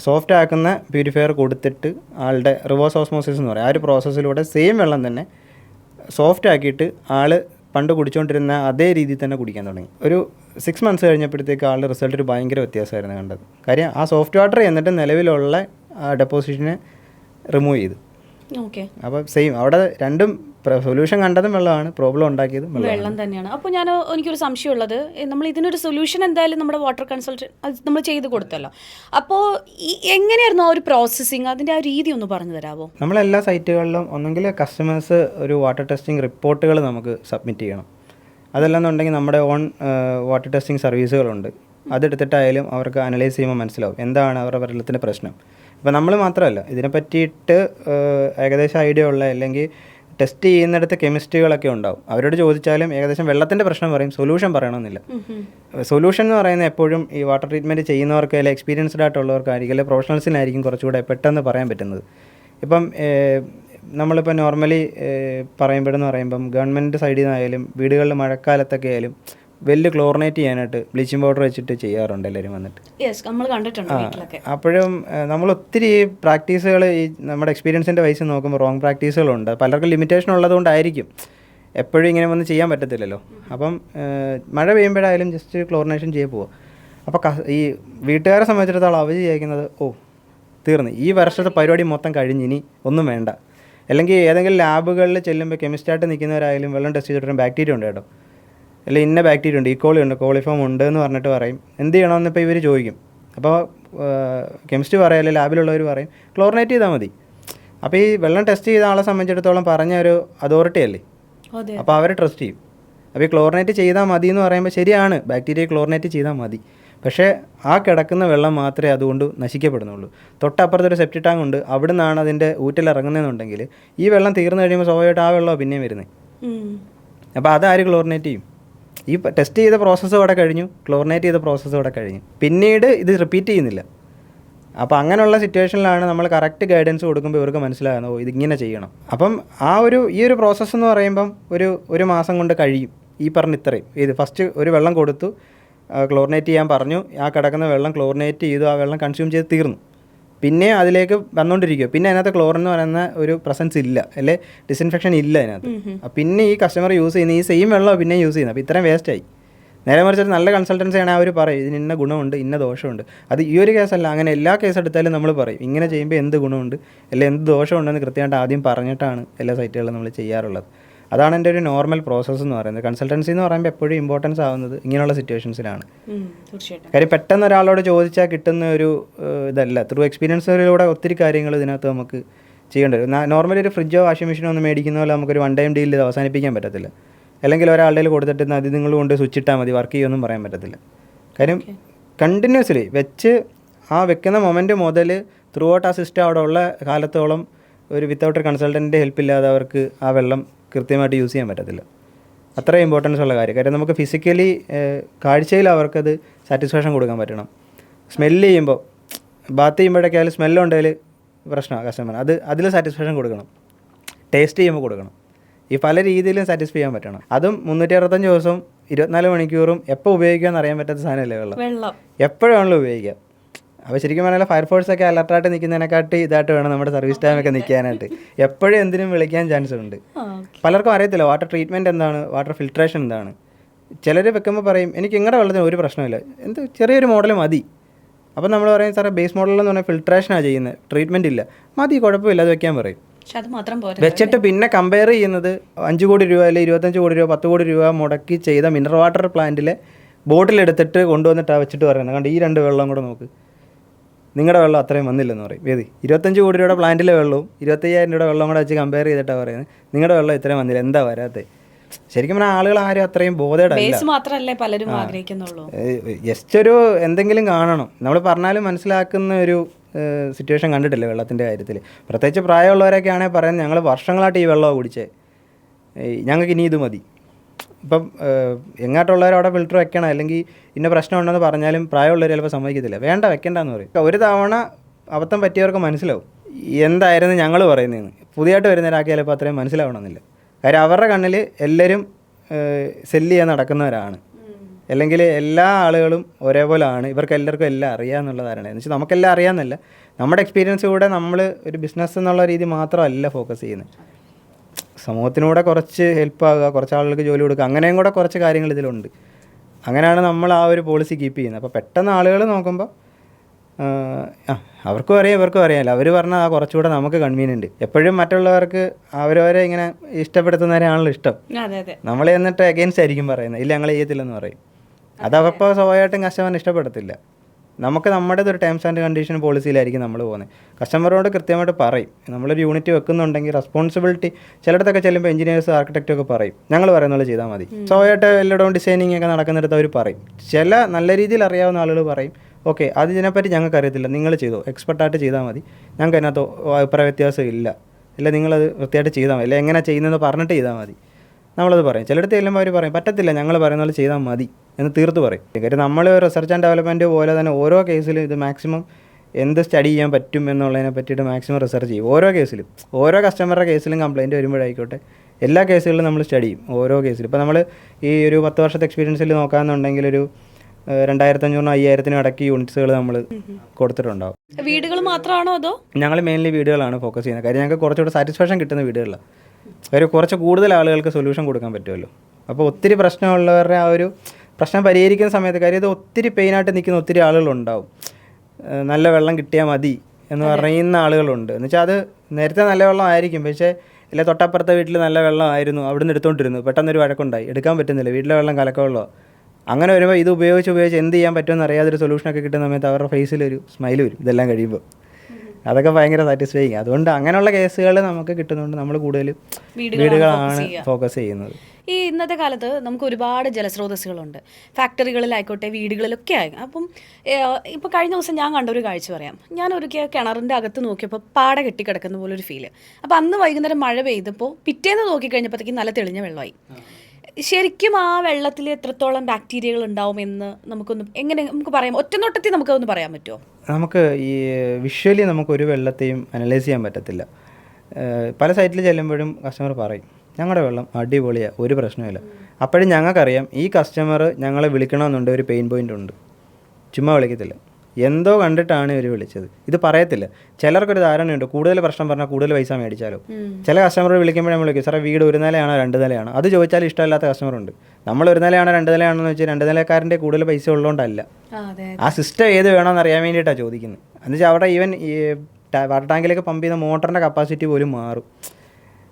സോഫ്റ്റ് ആക്കുന്ന പ്യൂരിഫയർ കൊടുത്തിട്ട് ആളുടെ റിവേഴ്സ് ഓസ്മോസിസ് എന്ന് പറയും. ആ ഒരു പ്രോസസ്സിലൂടെ സെയിം വെള്ളം തന്നെ സോഫ്റ്റ് ആക്കിയിട്ട് ആൾ പണ്ട് കുടിച്ചുകൊണ്ടിരുന്ന അതേ രീതിയിൽ തന്നെ കുടിക്കാൻ തുടങ്ങി. ഒരു സിക്സ് മന്ത്സ് കഴിഞ്ഞപ്പോഴത്തേക്ക് ആളുടെ റിസൾട്ട് ഒരു ഭയങ്കര വ്യത്യാസമായിരുന്നു കണ്ടത്. കാര്യം ആ സോഫ്റ്റ് വാട്ടർ എന്നിട്ട് നിലവിലുള്ള ഡെപ്പോസിഷനെ റിമൂവ് ചെയ്തു. ഓക്കെ അപ്പോൾ സെയിം അവിടെ രണ്ടും സൊല്യൂഷൻ കണ്ടതും വെള്ളമാണ്. പ്രോബ്ലം ഉണ്ടാക്കിയത് വെള്ളം തന്നെയാണ്. അപ്പോൾ ഞാൻ എനിക്കൊരു സംശയമുള്ളത്. നമ്മൾ ഇതിനൊരു സൊല്യൂഷൻ എന്തായാലും നമ്മുടെ വാട്ടർ കൺസൾട്ട് നമ്മൾ ചെയ്ത് കൊടുത്തല്ലോ. അപ്പോൾ എങ്ങനെയായിരുന്നു ആ ഒരു പ്രോസസ്സിങ് അതിന്റെ ആ രീതി ഒന്ന് പറഞ്ഞു തരാമോ നമ്മളെല്ലാ സൈറ്റുകളിലും ഒന്നെങ്കിൽ കസ്റ്റമേഴ്സ് ഒരു വാട്ടർ ടെസ്റ്റിംഗ് റിപ്പോർട്ടുകൾ നമുക്ക് സബ്മിറ്റ് ചെയ്യണം. അതല്ലെന്നുണ്ടെങ്കിൽ നമ്മുടെ ഓൺ വാട്ടർ ടെസ്റ്റിംഗ് സർവീസുകളുണ്ട് അതെടുത്തിട്ടായാലും അവർക്ക് അനലൈസ് ചെയ്യുമ്പോൾ മനസ്സിലാവും എന്താണ് അവരുടെ വെള്ളത്തിന്റെ പ്രശ്നം. ഇപ്പം നമ്മൾ മാത്രമല്ല ഇതിനെ പറ്റിയിട്ട് ഏകദേശം ഐഡിയ ഉള്ള അല്ലെങ്കിൽ ടെസ്റ്റ് ചെയ്യുന്നിടത്ത് കെമിസ്ട്രികളൊക്കെ ഉണ്ടാവും. അവരോട് ചോദിച്ചാലും ഏകദേശം വെള്ളത്തിന്റെ പ്രശ്നം പറയും സൊല്യൂഷൻ പറയണമെന്നില്ല. സൊല്യൂഷൻ എന്ന് പറയുന്നത് എപ്പോഴും ഈ വാട്ടർ ട്രീറ്റ്മെന്റ് ചെയ്യുന്നവർക്ക് അല്ലെങ്കിൽ എക്സ്പീരിയൻസ്ഡ് ആയിട്ടുള്ളവർക്കായിരിക്കും അല്ലെങ്കിൽ പ്രൊഫഷണൽസിനായിരിക്കും കുറച്ചുകൂടെ പെട്ടെന്ന് പറയാൻ പറ്റുന്നത്. ഇപ്പം നമ്മളിപ്പോൾ നോർമലി പറയുമ്പോഴെന്ന് പറയുമ്പം ഗവൺമെന്റ് സൈഡിൽ നിന്നായാലും വീടുകളിൽ മഴക്കാലത്തൊക്കെ ആയാലും വെല്ല് ക്ലോറിനേറ്റ് ചെയ്യാനായിട്ട് ബ്ലീച്ചിങ് പൗഡർ വെച്ചിട്ട് ചെയ്യാറുണ്ട് എല്ലാവരും വന്നിട്ട്. യെസ് നമ്മൾ കണ്ടിട്ടുണ്ട് വീട്ടിലൊക്കെ. അപ്പോഴും നമ്മൾ ഒത്തിരി പ്രാക്ടീസുകൾ ഈ നമ്മുടെ എക്സ്പീരിയൻസിന്റെ വയസ്സ് നോക്കുമ്പോൾ റോങ് പ്രാക്ടീസുകളുണ്ട്. പലർക്കും ലിമിറ്റേഷൻ ഉള്ളതുകൊണ്ടായിരിക്കും. എപ്പോഴും ഇങ്ങനെ വന്ന് ചെയ്യാൻ പറ്റത്തില്ലല്ലോ. അപ്പം മഴ പെയ്യുമ്പോഴായാലും ജസ്റ്റ് ക്ലോറിനേഷൻ ചെയ്ത് പോവുക അപ്പോൾ ഈ വീട്ടുകാരെ സംബന്ധിച്ചിടത്തോളം അവർ വിചാരിക്കുന്നത് ഓ തീർന്നു. ഈ വർഷത്തെ പരിപാടി മൊത്തം കഴിഞ്ഞ് ഇനി ഒന്നും വേണ്ട. അല്ലെങ്കിൽ ഏതെങ്കിലും ലാബുകളിൽ ചെല്ലുമ്പോൾ കെമിസ്റ്റായിട്ട് നിൽക്കുന്നവരായാലും വെള്ളം ടെസ്റ്റ് ചെയ്തിട്ടും ബാക്ടീരിയ ഉണ്ട് കേട്ടോ. അല്ല ഇന്ന ബാക്ടീരിയ ഉണ്ട് ഈക്കോളി ഉണ്ട് കോളിഫോം ഉണ്ട് എന്ന് പറഞ്ഞിട്ട് പറയും. എന്ത് ചെയ്യണമെന്ന് ഇപ്പോൾ ഇവർ ചോദിക്കും. അപ്പോൾ കെമിസ്ട്രി പറയാം അല്ലെങ്കിൽ ലാബിലുള്ളവർ പറയും ക്ലോറിനേറ്റ് ചെയ്താൽ മതി. അപ്പോൾ ഈ വെള്ളം ടെസ്റ്റ് ചെയ്ത ആളെ സംബന്ധിച്ചിടത്തോളം പറഞ്ഞ ഒരു അതോറിറ്റി അല്ലേ? അപ്പോൾ അവരെ ട്രസ്റ്റ് ചെയ്യും. അപ്പോൾ ഈ ക്ലോറിനേറ്റ് ചെയ്താൽ മതി എന്ന് പറയുമ്പോൾ ശരിയാണ് ബാക്ടീരിയ ക്ലോറിനേറ്റ് ചെയ്താൽ മതി. പക്ഷേ ആ കിടക്കുന്ന വെള്ളം മാത്രമേ അതുകൊണ്ട് നശിക്കപ്പെടുന്നുള്ളൂ. തൊട്ടപ്പുറത്തൊരു സെപ്റ്റി ടാങ്ക് ഉണ്ട് അവിടെ നിന്നാണ് അതിന്റെ ഊറ്റിൽ ഇറങ്ങുന്നതെന്നുണ്ടെങ്കിൽ ഈ വെള്ളം തീർന്നു കഴിയുമ്പോൾ സ്വാഭാവികമായിട്ട് ആ വെള്ളമാണ് പിന്നെയും വരുന്നത്. അപ്പോൾ അതാര് ക്ലോറിനേറ്റ് ചെയ്യും? ഈ ടെസ്റ്റ് ചെയ്ത പ്രോസസ്സ് ഇവിടെ കഴിഞ്ഞു. ക്ലോറിനേറ്റ് ചെയ്ത പ്രോസസ്സ് ഇവിടെ കഴിഞ്ഞു. പിന്നീട് ഇത് റിപ്പീറ്റ് ചെയ്യുന്നില്ല. അപ്പോൾ അങ്ങനെയുള്ള സിറ്റുവേഷനിലാണ് നമ്മൾ കറക്റ്റ് ഗൈഡൻസ് കൊടുക്കുമ്പോൾ ഇവർക്ക് മനസ്സിലാകുന്നത് ഓ ഇതിങ്ങനെ ചെയ്യണം. അപ്പം ആ ഒരു ഈ ഒരു പ്രോസസ്സ് എന്ന് പറയുമ്പം ഒരു ഒരു മാസം കൊണ്ട് കഴിയും. ഈ പറഞ്ഞ ഇത്രയും. ഇത് ഫസ്റ്റ് ഒരു വെള്ളം കൊടുത്തു ക്ലോറിനേറ്റ് ചെയ്യാൻ പറഞ്ഞു. ആ കിടക്കുന്ന വെള്ളം ക്ലോറിനേറ്റ് ചെയ്തു ആ വെള്ളം കൺസ്യൂം ചെയ്ത് തീർന്നു. പിന്നെ അതിലേക്ക് വന്നുകൊണ്ടിരിക്കുക പിന്നെ അതിനകത്ത് ക്ലോറിൻ എന്ന് പറയുന്ന ഒരു പ്രസൻസ് ഇല്ല. അല്ലെ? ഡിസിൻഫെക്ഷൻ ഇല്ല അതിനകത്ത്. പിന്നെ ഈ കസ്റ്റമർ യൂസ് ചെയ്യുന്ന ഈ സെയിം വെള്ളം പിന്നെ യൂസ് ചെയ്യുന്നത് അപ്പോൾ ഇത്രയും വേസ്റ്റ് ആയി. നേരെ മറിച്ച് നല്ല കൺസൾട്ടൻസി ആണ് അവർ പറയും. ഇതിന് ഇന്ന ഗുണമുണ്ട് ഇന്ന ദോഷമുണ്ട്. അത് ഈ ഒരു കേസല്ല അങ്ങനെ എല്ലാ കേസ് എടുത്താലും നമ്മൾ പറയും. ഇങ്ങനെ ചെയ്യുമ്പോൾ എന്ത് ഗുണമുണ്ട്? അല്ലെ? എന്ത് ദോഷമുണ്ടെന്ന് കൃത്യമായിട്ട് ആദ്യം പറഞ്ഞിട്ടാണ് എല്ലാ സൈറ്റുകളും നമ്മൾ ചെയ്യാറുള്ളത്. അതാണ് എന്റെ ഒരു നോർമൽ പ്രോസസ്സ് എന്ന് പറയുന്നത്. കൺസൾട്ടൻസി എന്ന് പറയുമ്പോൾ എപ്പോഴും ഇമ്പോർട്ടൻസ് ആവുന്നത് ഇങ്ങനെയുള്ള സിറ്റുവേഷൻസിലാണ് കാര്യം പെട്ടെന്ന് ഒരാളോട് ചോദിച്ചാൽ കിട്ടുന്ന ഒരു ഇതല്ല. ത്രൂ എക്സ്പീരിയൻസിലൂടെ ഒത്തിരി കാര്യങ്ങൾ ഇതിനകത്ത് നമുക്ക് ചെയ്യേണ്ടി വരും. നോർമലി ഒരു ഫ്രിഡ്ജോ വാഷിംഗ് മെഷീനോ ഒന്നും മേടിക്കുന്ന പോലെ നമുക്കൊരു വൺ ടൈം ഡീലിൽ അവസാനിപ്പിക്കാൻ പറ്റത്തില്ല. അല്ലെങ്കിൽ ഒരാളുടെ കൊടുത്തിട്ട് അത് നിങ്ങൾ കൊണ്ട് സ്വിച്ച് ഇട്ടാൽ മതി വർക്ക് ചെയ്യുമെന്നും പറയാൻ പറ്റത്തില്ല. കാര്യം കണ്ടിന്യൂസ്ലി വെച്ച് ആ വെക്കുന്ന മൊമെന്റ് മുതൽ ത്രൂ ഔട്ട് ആ സിസ്റ്റം അവിടെ ഉള്ള കാലത്തോളം ഒരു വിത്തൗട്ട് ഒരു കൺസൾട്ടന്റിന്റെ ഹെൽപ്പ് ഇല്ലാതെ അവർക്ക് ആ വെള്ളം കൃത്യമായിട്ട് യൂസ് ചെയ്യാൻ പറ്റത്തില്ല. അത്ര ഇമ്പോർട്ടൻസ് ഉള്ള കാര്യം. കാര്യം നമുക്ക് ഫിസിക്കലി കാഴ്ചയിൽ അവർക്കത് സാറ്റിസ്ഫാക്ഷൻ കൊടുക്കാൻ പറ്റണം. സ്മെല്ല് ചെയ്യുമ്പോൾ ബാത്ത് ചെയ്യുമ്പോഴൊക്കെയായാലും സ്മെല്ലുണ്ടെങ്കിൽ പ്രശ്നമാണ് കസ്റ്റമർ അത് അതിൽ സാറ്റിസ്ഫാക്ഷൻ കൊടുക്കണം. ടേസ്റ്റ് ചെയ്യുമ്പോൾ കൊടുക്കണം. ഈ പല രീതിയിലും സാറ്റിസ്ഫൈ ചെയ്യാൻ പറ്റണം. അതും മുന്നൂറ്റി അറുപത്തഞ്ച് ദിവസവും ഇരുപത്തിനാല് മണിക്കൂറും എപ്പോൾ ഉപയോഗിക്കാമെന്ന് അറിയാൻ പറ്റാത്ത സാധനമല്ലേ വെള്ളം. എപ്പോഴാണല്ലോ ഉപയോഗിക്കുക? അപ്പോൾ ശരിക്കും പറഞ്ഞാൽ ഫയർഫോഴ്സ് ഒക്കെ അലർട്ടായിട്ട് നിൽക്കുന്നതിനെക്കാട്ടി ഇതായിട്ട് വേണം നമ്മുടെ സർവീസ് ടൈമൊക്കെ നിൽക്കാനായിട്ട് എപ്പോഴും എന്തിനും വിളിക്കാൻ ചാൻസ് ഉണ്ട്. പലർക്കും അറിയത്തില്ല വാട്ടർ ട്രീറ്റ്മെന്റ് എന്താണ് വാട്ടർ ഫിൽട്രേഷൻ എന്താണ്. ചിലർ വെക്കുമ്പോൾ പറയും എനിക്ക് ഇങ്ങടെ വെള്ളത്തിന് ഒരു പ്രശ്നമില്ല എന്ത് ചെറിയൊരു മോഡൽ മതി. അപ്പം നമ്മൾ പറയും സാറേ ബേസ് മോഡലെന്ന് പറഞ്ഞാൽ ഫിൽട്രേഷനാണ് ചെയ്യുന്നത് ട്രീറ്റ്മെന്റ് ഇല്ല. മതി കുഴപ്പമില്ല അത് വെക്കാൻ പറയും. വെച്ചിട്ട് പിന്നെ കമ്പയർ ചെയ്യുന്നത് അഞ്ച് കോടി രൂപ അല്ലെങ്കിൽ ഇരുപത്തഞ്ച് കോടി രൂപ പത്ത് കോടി രൂപ മുടക്കി ചെയ്ത മിനറൽ വാട്ടർ പ്ലാന്റിലെ ബോട്ടിലെടുത്തിട്ട് കൊണ്ടുവന്നിട്ടാണ് വെച്ചിട്ട് പറയുന്നത്. കണ്ട് ഈ രണ്ട് വെള്ളം കൂടെ നോക്ക്. നിങ്ങളുടെ വെള്ളം അത്രയും വന്നില്ലെന്ന് പറയും. ഏത് ഇരുപത്തഞ്ച് കോടി രൂപയുടെ പ്ലാന്റിലെ വെള്ളവും ഇരുപത്തയ്യായിരം രൂപയുടെ വെള്ളം കൂടെ വെച്ച് കമ്പയർ ചെയ്തിട്ടാണ് പറയുന്നത്. നിങ്ങളുടെ വെള്ളം ഇത്രയും വന്നില്ല എന്താ വരാത്തത് ശരിക്കും പറഞ്ഞാൽ ആളുകൾ ആരും അത്രയും ആഗ്രഹിക്കുന്നുള്ളൂ. ജസ്റ്റ് ഒരു എന്തെങ്കിലും കാണണം. നമ്മൾ പറഞ്ഞാലും മനസ്സിലാക്കുന്ന ഒരു സിറ്റുവേഷൻ കണ്ടിട്ടില്ല വെള്ളത്തിന്റെ കാര്യത്തിൽ പ്രത്യേകിച്ച് പ്രായമുള്ളവരൊക്കെ ആണെങ്കിൽ പറയുന്നത് ഞങ്ങൾ വർഷങ്ങളായിട്ട് ഈ വെള്ളമാണ് കുടിച്ചേ. ഞങ്ങൾക്ക് ഇനി ഇത് മതി. ഇപ്പം എങ്ങാട്ടുള്ളവർ അവിടെ ഫിൽറ്റർ വെക്കണം അല്ലെങ്കിൽ ഇന്ന പ്രശ്നം ഉണ്ടെന്ന് പറഞ്ഞാലും പ്രായമുള്ളവർ ചിലപ്പോൾ സമ്മതിക്കത്തില്ല. വേണ്ട വെക്കേണ്ടെന്ന് പറയും. ഒരു തവണ അബദ്ധം പറ്റിയവർക്ക് മനസ്സിലാവും. എന്തായിരുന്നു ഞങ്ങൾ പറയുന്നതെന്ന്. പുതിയതായിട്ട് വരുന്നവരാക്കി ചിലപ്പോൾ അത്രയും മനസ്സിലാവണമെന്നില്ല. കാര്യം അവരുടെ കണ്ണിൽ എല്ലാവരും സെല്ല് ചെയ്യാൻ നടക്കുന്നവരാണ്. അല്ലെങ്കിൽ എല്ലാ ആളുകളും ഒരേപോലെ ആണ് ഇവർക്ക് എല്ലാവർക്കും എല്ലാം അറിയാമെന്നുള്ള ധാരണ. എന്ന് വെച്ചാൽ നമുക്കെല്ലാം അറിയാമെന്നല്ല. നമ്മുടെ എക്സ്പീരിയൻസ് കൂടെ നമ്മൾ ഒരു ബിസിനസ് എന്നുള്ള രീതി മാത്രമല്ല ഫോക്കസ് ചെയ്യുന്നത്. സമൂഹത്തിനൂടെ കുറച്ച് ഹെൽപ്പ് ആകുക കുറച്ച് ആളുകൾക്ക് ജോലി കൊടുക്കുക അങ്ങനെയും കൂടെ കുറച്ച് കാര്യങ്ങൾ ഇതിലുണ്ട്. അങ്ങനെയാണ് നമ്മൾ ആ ഒരു പോളിസി കീപ്പ് ചെയ്യുന്നത്. അപ്പോൾ പെട്ടെന്ന് ആളുകൾ നോക്കുമ്പോൾ ആ അവർക്കും അറിയാം ഇവർക്കും അറിയാമല്ലോ അവർ പറഞ്ഞാൽ ആ കുറച്ചുകൂടെ നമുക്ക് കൺവീനിയന്റ് എപ്പോഴും മറ്റുള്ളവർക്ക് അവരവരെ ഇങ്ങനെ ഇഷ്ടപ്പെടുത്തുന്നവരെയാണല്ലോ ഇഷ്ടം. നമ്മൾ എന്നിട്ട് അഗെയിൻസ്റ്റ് ആയിരിക്കും പറയുന്നത്. ഇല്ല ഞങ്ങൾ ചെയ്യത്തില്ലെന്ന് പറയും. അതപ്പോൾ സ്വാഭാവികമായിട്ടും കസ്റ്റമറിന് ഇഷ്ടപ്പെടത്തില്ല. നമുക്ക് നമ്മുടെ ഒരു ടേംസ് ആൻഡ് കണ്ടീഷൻ പോളിസിയിലായിരിക്കും നമ്മൾ പോകുന്നത് കസ്റ്റമറോട് കൃത്യമായിട്ട് പറയും. നമ്മളൊരു യൂണിറ്റ് വെക്കുന്നുണ്ടെങ്കിൽ റെസ്പോൺസിബിലിറ്റി ചിലയിടത്തൊക്കെ ചെല്ലുമ്പോൾ എഞ്ചിനീയേഴ്സ് ആർക്കിടെക്റ്റ് ഒക്കെ പറയും. ഞങ്ങൾ പറയുന്നത് ചെയ്താൽ മതി. സ്വാഭാവികമായിട്ട് എല്ലായിടവും ഡിസൈനിങ് ഒക്കെ നടക്കുന്നിടത്ത് അവർ പറയും. ചില നല്ല രീതിയിൽ അറിയാവുന്ന ആളുകൾ പറയും ഓക്കെ അത് ഇതിനെപ്പറ്റി ഞങ്ങൾക്ക് അറിയത്തില്ല. നിങ്ങൾ ചെയ്തോ. എക്സ്പെർട്ടായിട്ട് ചെയ്താൽ മതി. ഞങ്ങൾക്ക് അതിനകത്ത് അഭിപ്രായ വ്യത്യാസം ഇല്ല. ഇല്ല നിങ്ങളത് വൃത്തിയായിട്ട് ചെയ്താൽ മതി. ഇല്ല എങ്ങനെ ചെയ്യുന്നതെന്ന് പറഞ്ഞിട്ട് ചെയ്താൽ മതി. നമ്മളത് പറയും. ചിലയിടത്ത് ചെല്ലുമ്പോൾ അവർ പറയും പറ്റത്തില്ല ഞങ്ങൾ പറയുന്ന പോലെ ചെയ്താൽ മതി എന്ന് തീർത്ത് പറയും. കാര്യം നമ്മൾ റിസർച്ച് ആൻഡ് ഡെവലപ്മെന്റ് പോലെ തന്നെ ഓരോ കേസിലും ഇത് മാക്സിമം എന്ത് സ്റ്റഡി ചെയ്യാൻ പറ്റും എന്നുള്ളതിനെ പറ്റിയിട്ട് മാക്സിമം റിസർച്ച് ചെയ്യും. ഓരോ കേസിലും ഓരോ കസ്റ്റമറുടെ കേസിലും കംപ്ലയിന്റ് വരുമ്പോഴായിക്കോട്ടെ എല്ലാ കേസുകളിലും നമ്മൾ സ്റ്റഡി ചെയ്യും ഓരോ കേസിലും ഇപ്പോൾ നമ്മൾ ഈ ഒരു പത്ത് വർഷത്തെ എക്സ്പീരിയൻസിൽ നോക്കാമെന്നുണ്ടെങ്കിൽ ഒരു രണ്ടായിരത്തഞ്ഞൂറിനും അയ്യായിരത്തിനും ഇടയ്ക്ക് യൂണിറ്റ്സുകൾ നമ്മൾ കൊടുത്തിട്ടുണ്ടാവും. വീടുകൾ മാത്രമാണോ അതോ? ഞങ്ങൾ മെയിൻലി വീടുകളാണ് ഫോക്കസ് ചെയ്യുന്നത്. കാര്യം ഞങ്ങൾക്ക് കുറച്ചുകൂടെ സാറ്റിസ്ഫാക്ഷൻ കിട്ടുന്ന വീടുകളിലാണ് കാര്യം കുറച്ച് കൂടുതൽ ആളുകൾക്ക് സൊല്യൂഷൻ കൊടുക്കാൻ പറ്റുമല്ലോ. അപ്പോൾ ഒത്തിരി പ്രശ്നമുള്ളവരുടെ ആ ഒരു പ്രശ്നം പരിഹരിക്കുന്ന സമയത്ത് കാര്യം ഇത് ഒത്തിരി പെയിനായിട്ട് നിൽക്കുന്ന ഒത്തിരി ആളുകളുണ്ടാവും. നല്ല വെള്ളം കിട്ടിയാൽ മതി എന്ന് പറയുന്ന ആളുകളുണ്ട്. എന്ന് വെച്ചാൽ അത് നേരത്തെ നല്ല വെള്ളം ആയിരിക്കും. പക്ഷേ ഇല്ല തൊട്ടപ്പുറത്തെ വീട്ടിൽ നല്ല വെള്ളമായിരുന്നു അവിടെ നിന്ന് എടുത്തുകൊണ്ടിരുന്നു പെട്ടെന്നൊരു വഴക്കുണ്ടായി. എടുക്കാൻ പറ്റുന്നില്ല. വീട്ടിലെ വെള്ളം കലക്കമുള്ളോ അങ്ങനെ വരുമ്പോൾ ഇത് ഉപയോഗിച്ച് ഉപയോഗിച്ച് എന്ത് ചെയ്യാൻ പറ്റുമെന്ന് അറിയാതൊരു സൊല്യൂഷനൊക്കെ കിട്ടുന്ന സമയത്ത് അവരുടെ ഫേസിലൊരു ഒരു സ്മൈൽ വരും. ഇതെല്ലാം കഴിയുമ്പോൾ അതൊക്കെ ഭയങ്കര സാറ്റിസ്ഫൈങ് അതുകൊണ്ട് അങ്ങനെയുള്ള കേസുകൾ നമുക്ക് കിട്ടുന്നതുകൊണ്ട് നമ്മൾ കൂടുതലും വീടുകളാണ്. ഫോക്കസ് ചെയ്യുന്നത്. ഈ ഇന്നത്തെ കാലത്ത് നമുക്ക് ഒരുപാട് ജലസ്രോതസ്സുകളുണ്ട്. ഫാക്ടറികളിലായിക്കോട്ടെ വീടുകളിലൊക്കെ ആയി. അപ്പം ഇപ്പോൾ കഴിഞ്ഞ ദിവസം ഞാൻ കണ്ട ഒരു കാഴ്ച പറയാം. ഞാൻ ഒരിക്കൽ കിണറിന്റെ അകത്ത് നോക്കിയപ്പോൾ പാട കെട്ടിക്കിടക്കുന്ന പോലെ ഒരു ഫീൽ അപ്പോൾ അന്ന് വൈകുന്നേരം മഴ പെയ്തപ്പോൾ പിറ്റേന്ന് നോക്കിക്കഴിഞ്ഞപ്പോഴത്തേക്ക് നല്ല തെളിഞ്ഞ വെള്ളമായി. ശരിക്കും ആ വെള്ളത്തിൽ എത്രത്തോളം ബാക്ടീരിയകൾ ഉണ്ടാവുമെന്ന് നമുക്കൊന്ന് എങ്ങനെ നമുക്ക് പറയാം. ഒറ്റനോട്ടത്തിൽ നമുക്കൊന്ന് നമുക്കതൊന്ന് പറയാൻ പറ്റുമോ നമുക്ക് ഈ വിഷ്വലി നമുക്ക് ഒരു വെള്ളത്തെയും അനലൈസ് ചെയ്യാൻ പറ്റത്തില്ല. പല സൈറ്റിൽ ചെല്ലുമ്പോഴും കസ്റ്റമർ പറയും ഞങ്ങളുടെ വെള്ളം അടിപൊളിയാണ് ഒരു പ്രശ്നമില്ല അപ്പോഴും ഞങ്ങൾക്കറിയാം ഈ കസ്റ്റമർ ഞങ്ങളെ വിളിക്കണമെന്നുണ്ട് ഒരു പെയിൻ പോയിന്റ് ഉണ്ട്. ചുമ്മാ വിളിക്കത്തില്ല. എന്തോ കണ്ടിട്ടാണ് ഇവർ വിളിച്ചത്. ഇത് പറയത്തില്ല. ചിലർക്കൊരു ധാരണയുണ്ട്. കൂടുതൽ പ്രശ്നം പറഞ്ഞാൽ കൂടുതൽ പൈസ മേടിച്ചാലോ. ചില കസ്റ്റമർ വിളിക്കുമ്പോൾ നമ്മൾ വിളിക്കും സാറേ വീട് ഒരു നിലയാണോ രണ്ട് നിലയാണോ? അത് ചോദിച്ചാൽ ഇഷ്ടമില്ലാത്ത കസ്റ്റമറുണ്ട് നമ്മൾ ഒരു നിലയാണോ രണ്ട് നിലയാണോ എന്ന് വെച്ചാൽ രണ്ട് നിലക്കാരന്റെ കൂടുതൽ പൈസ ഉള്ളതുകൊണ്ടല്ല. ആ സിസ്റ്റം ഏത് വേണമെന്ന് അറിയാൻ വേണ്ടിയിട്ടാണ് ചോദിക്കുന്നത്. എന്നുവെച്ചാൽ അവിടെ ഈവൻ ഈ വാട്ടർ ടാങ്കിലേക്ക് പമ്പ് ചെയ്യുന്ന മോട്ടറിന്റെ കപ്പാസിറ്റി പോലും മാറും.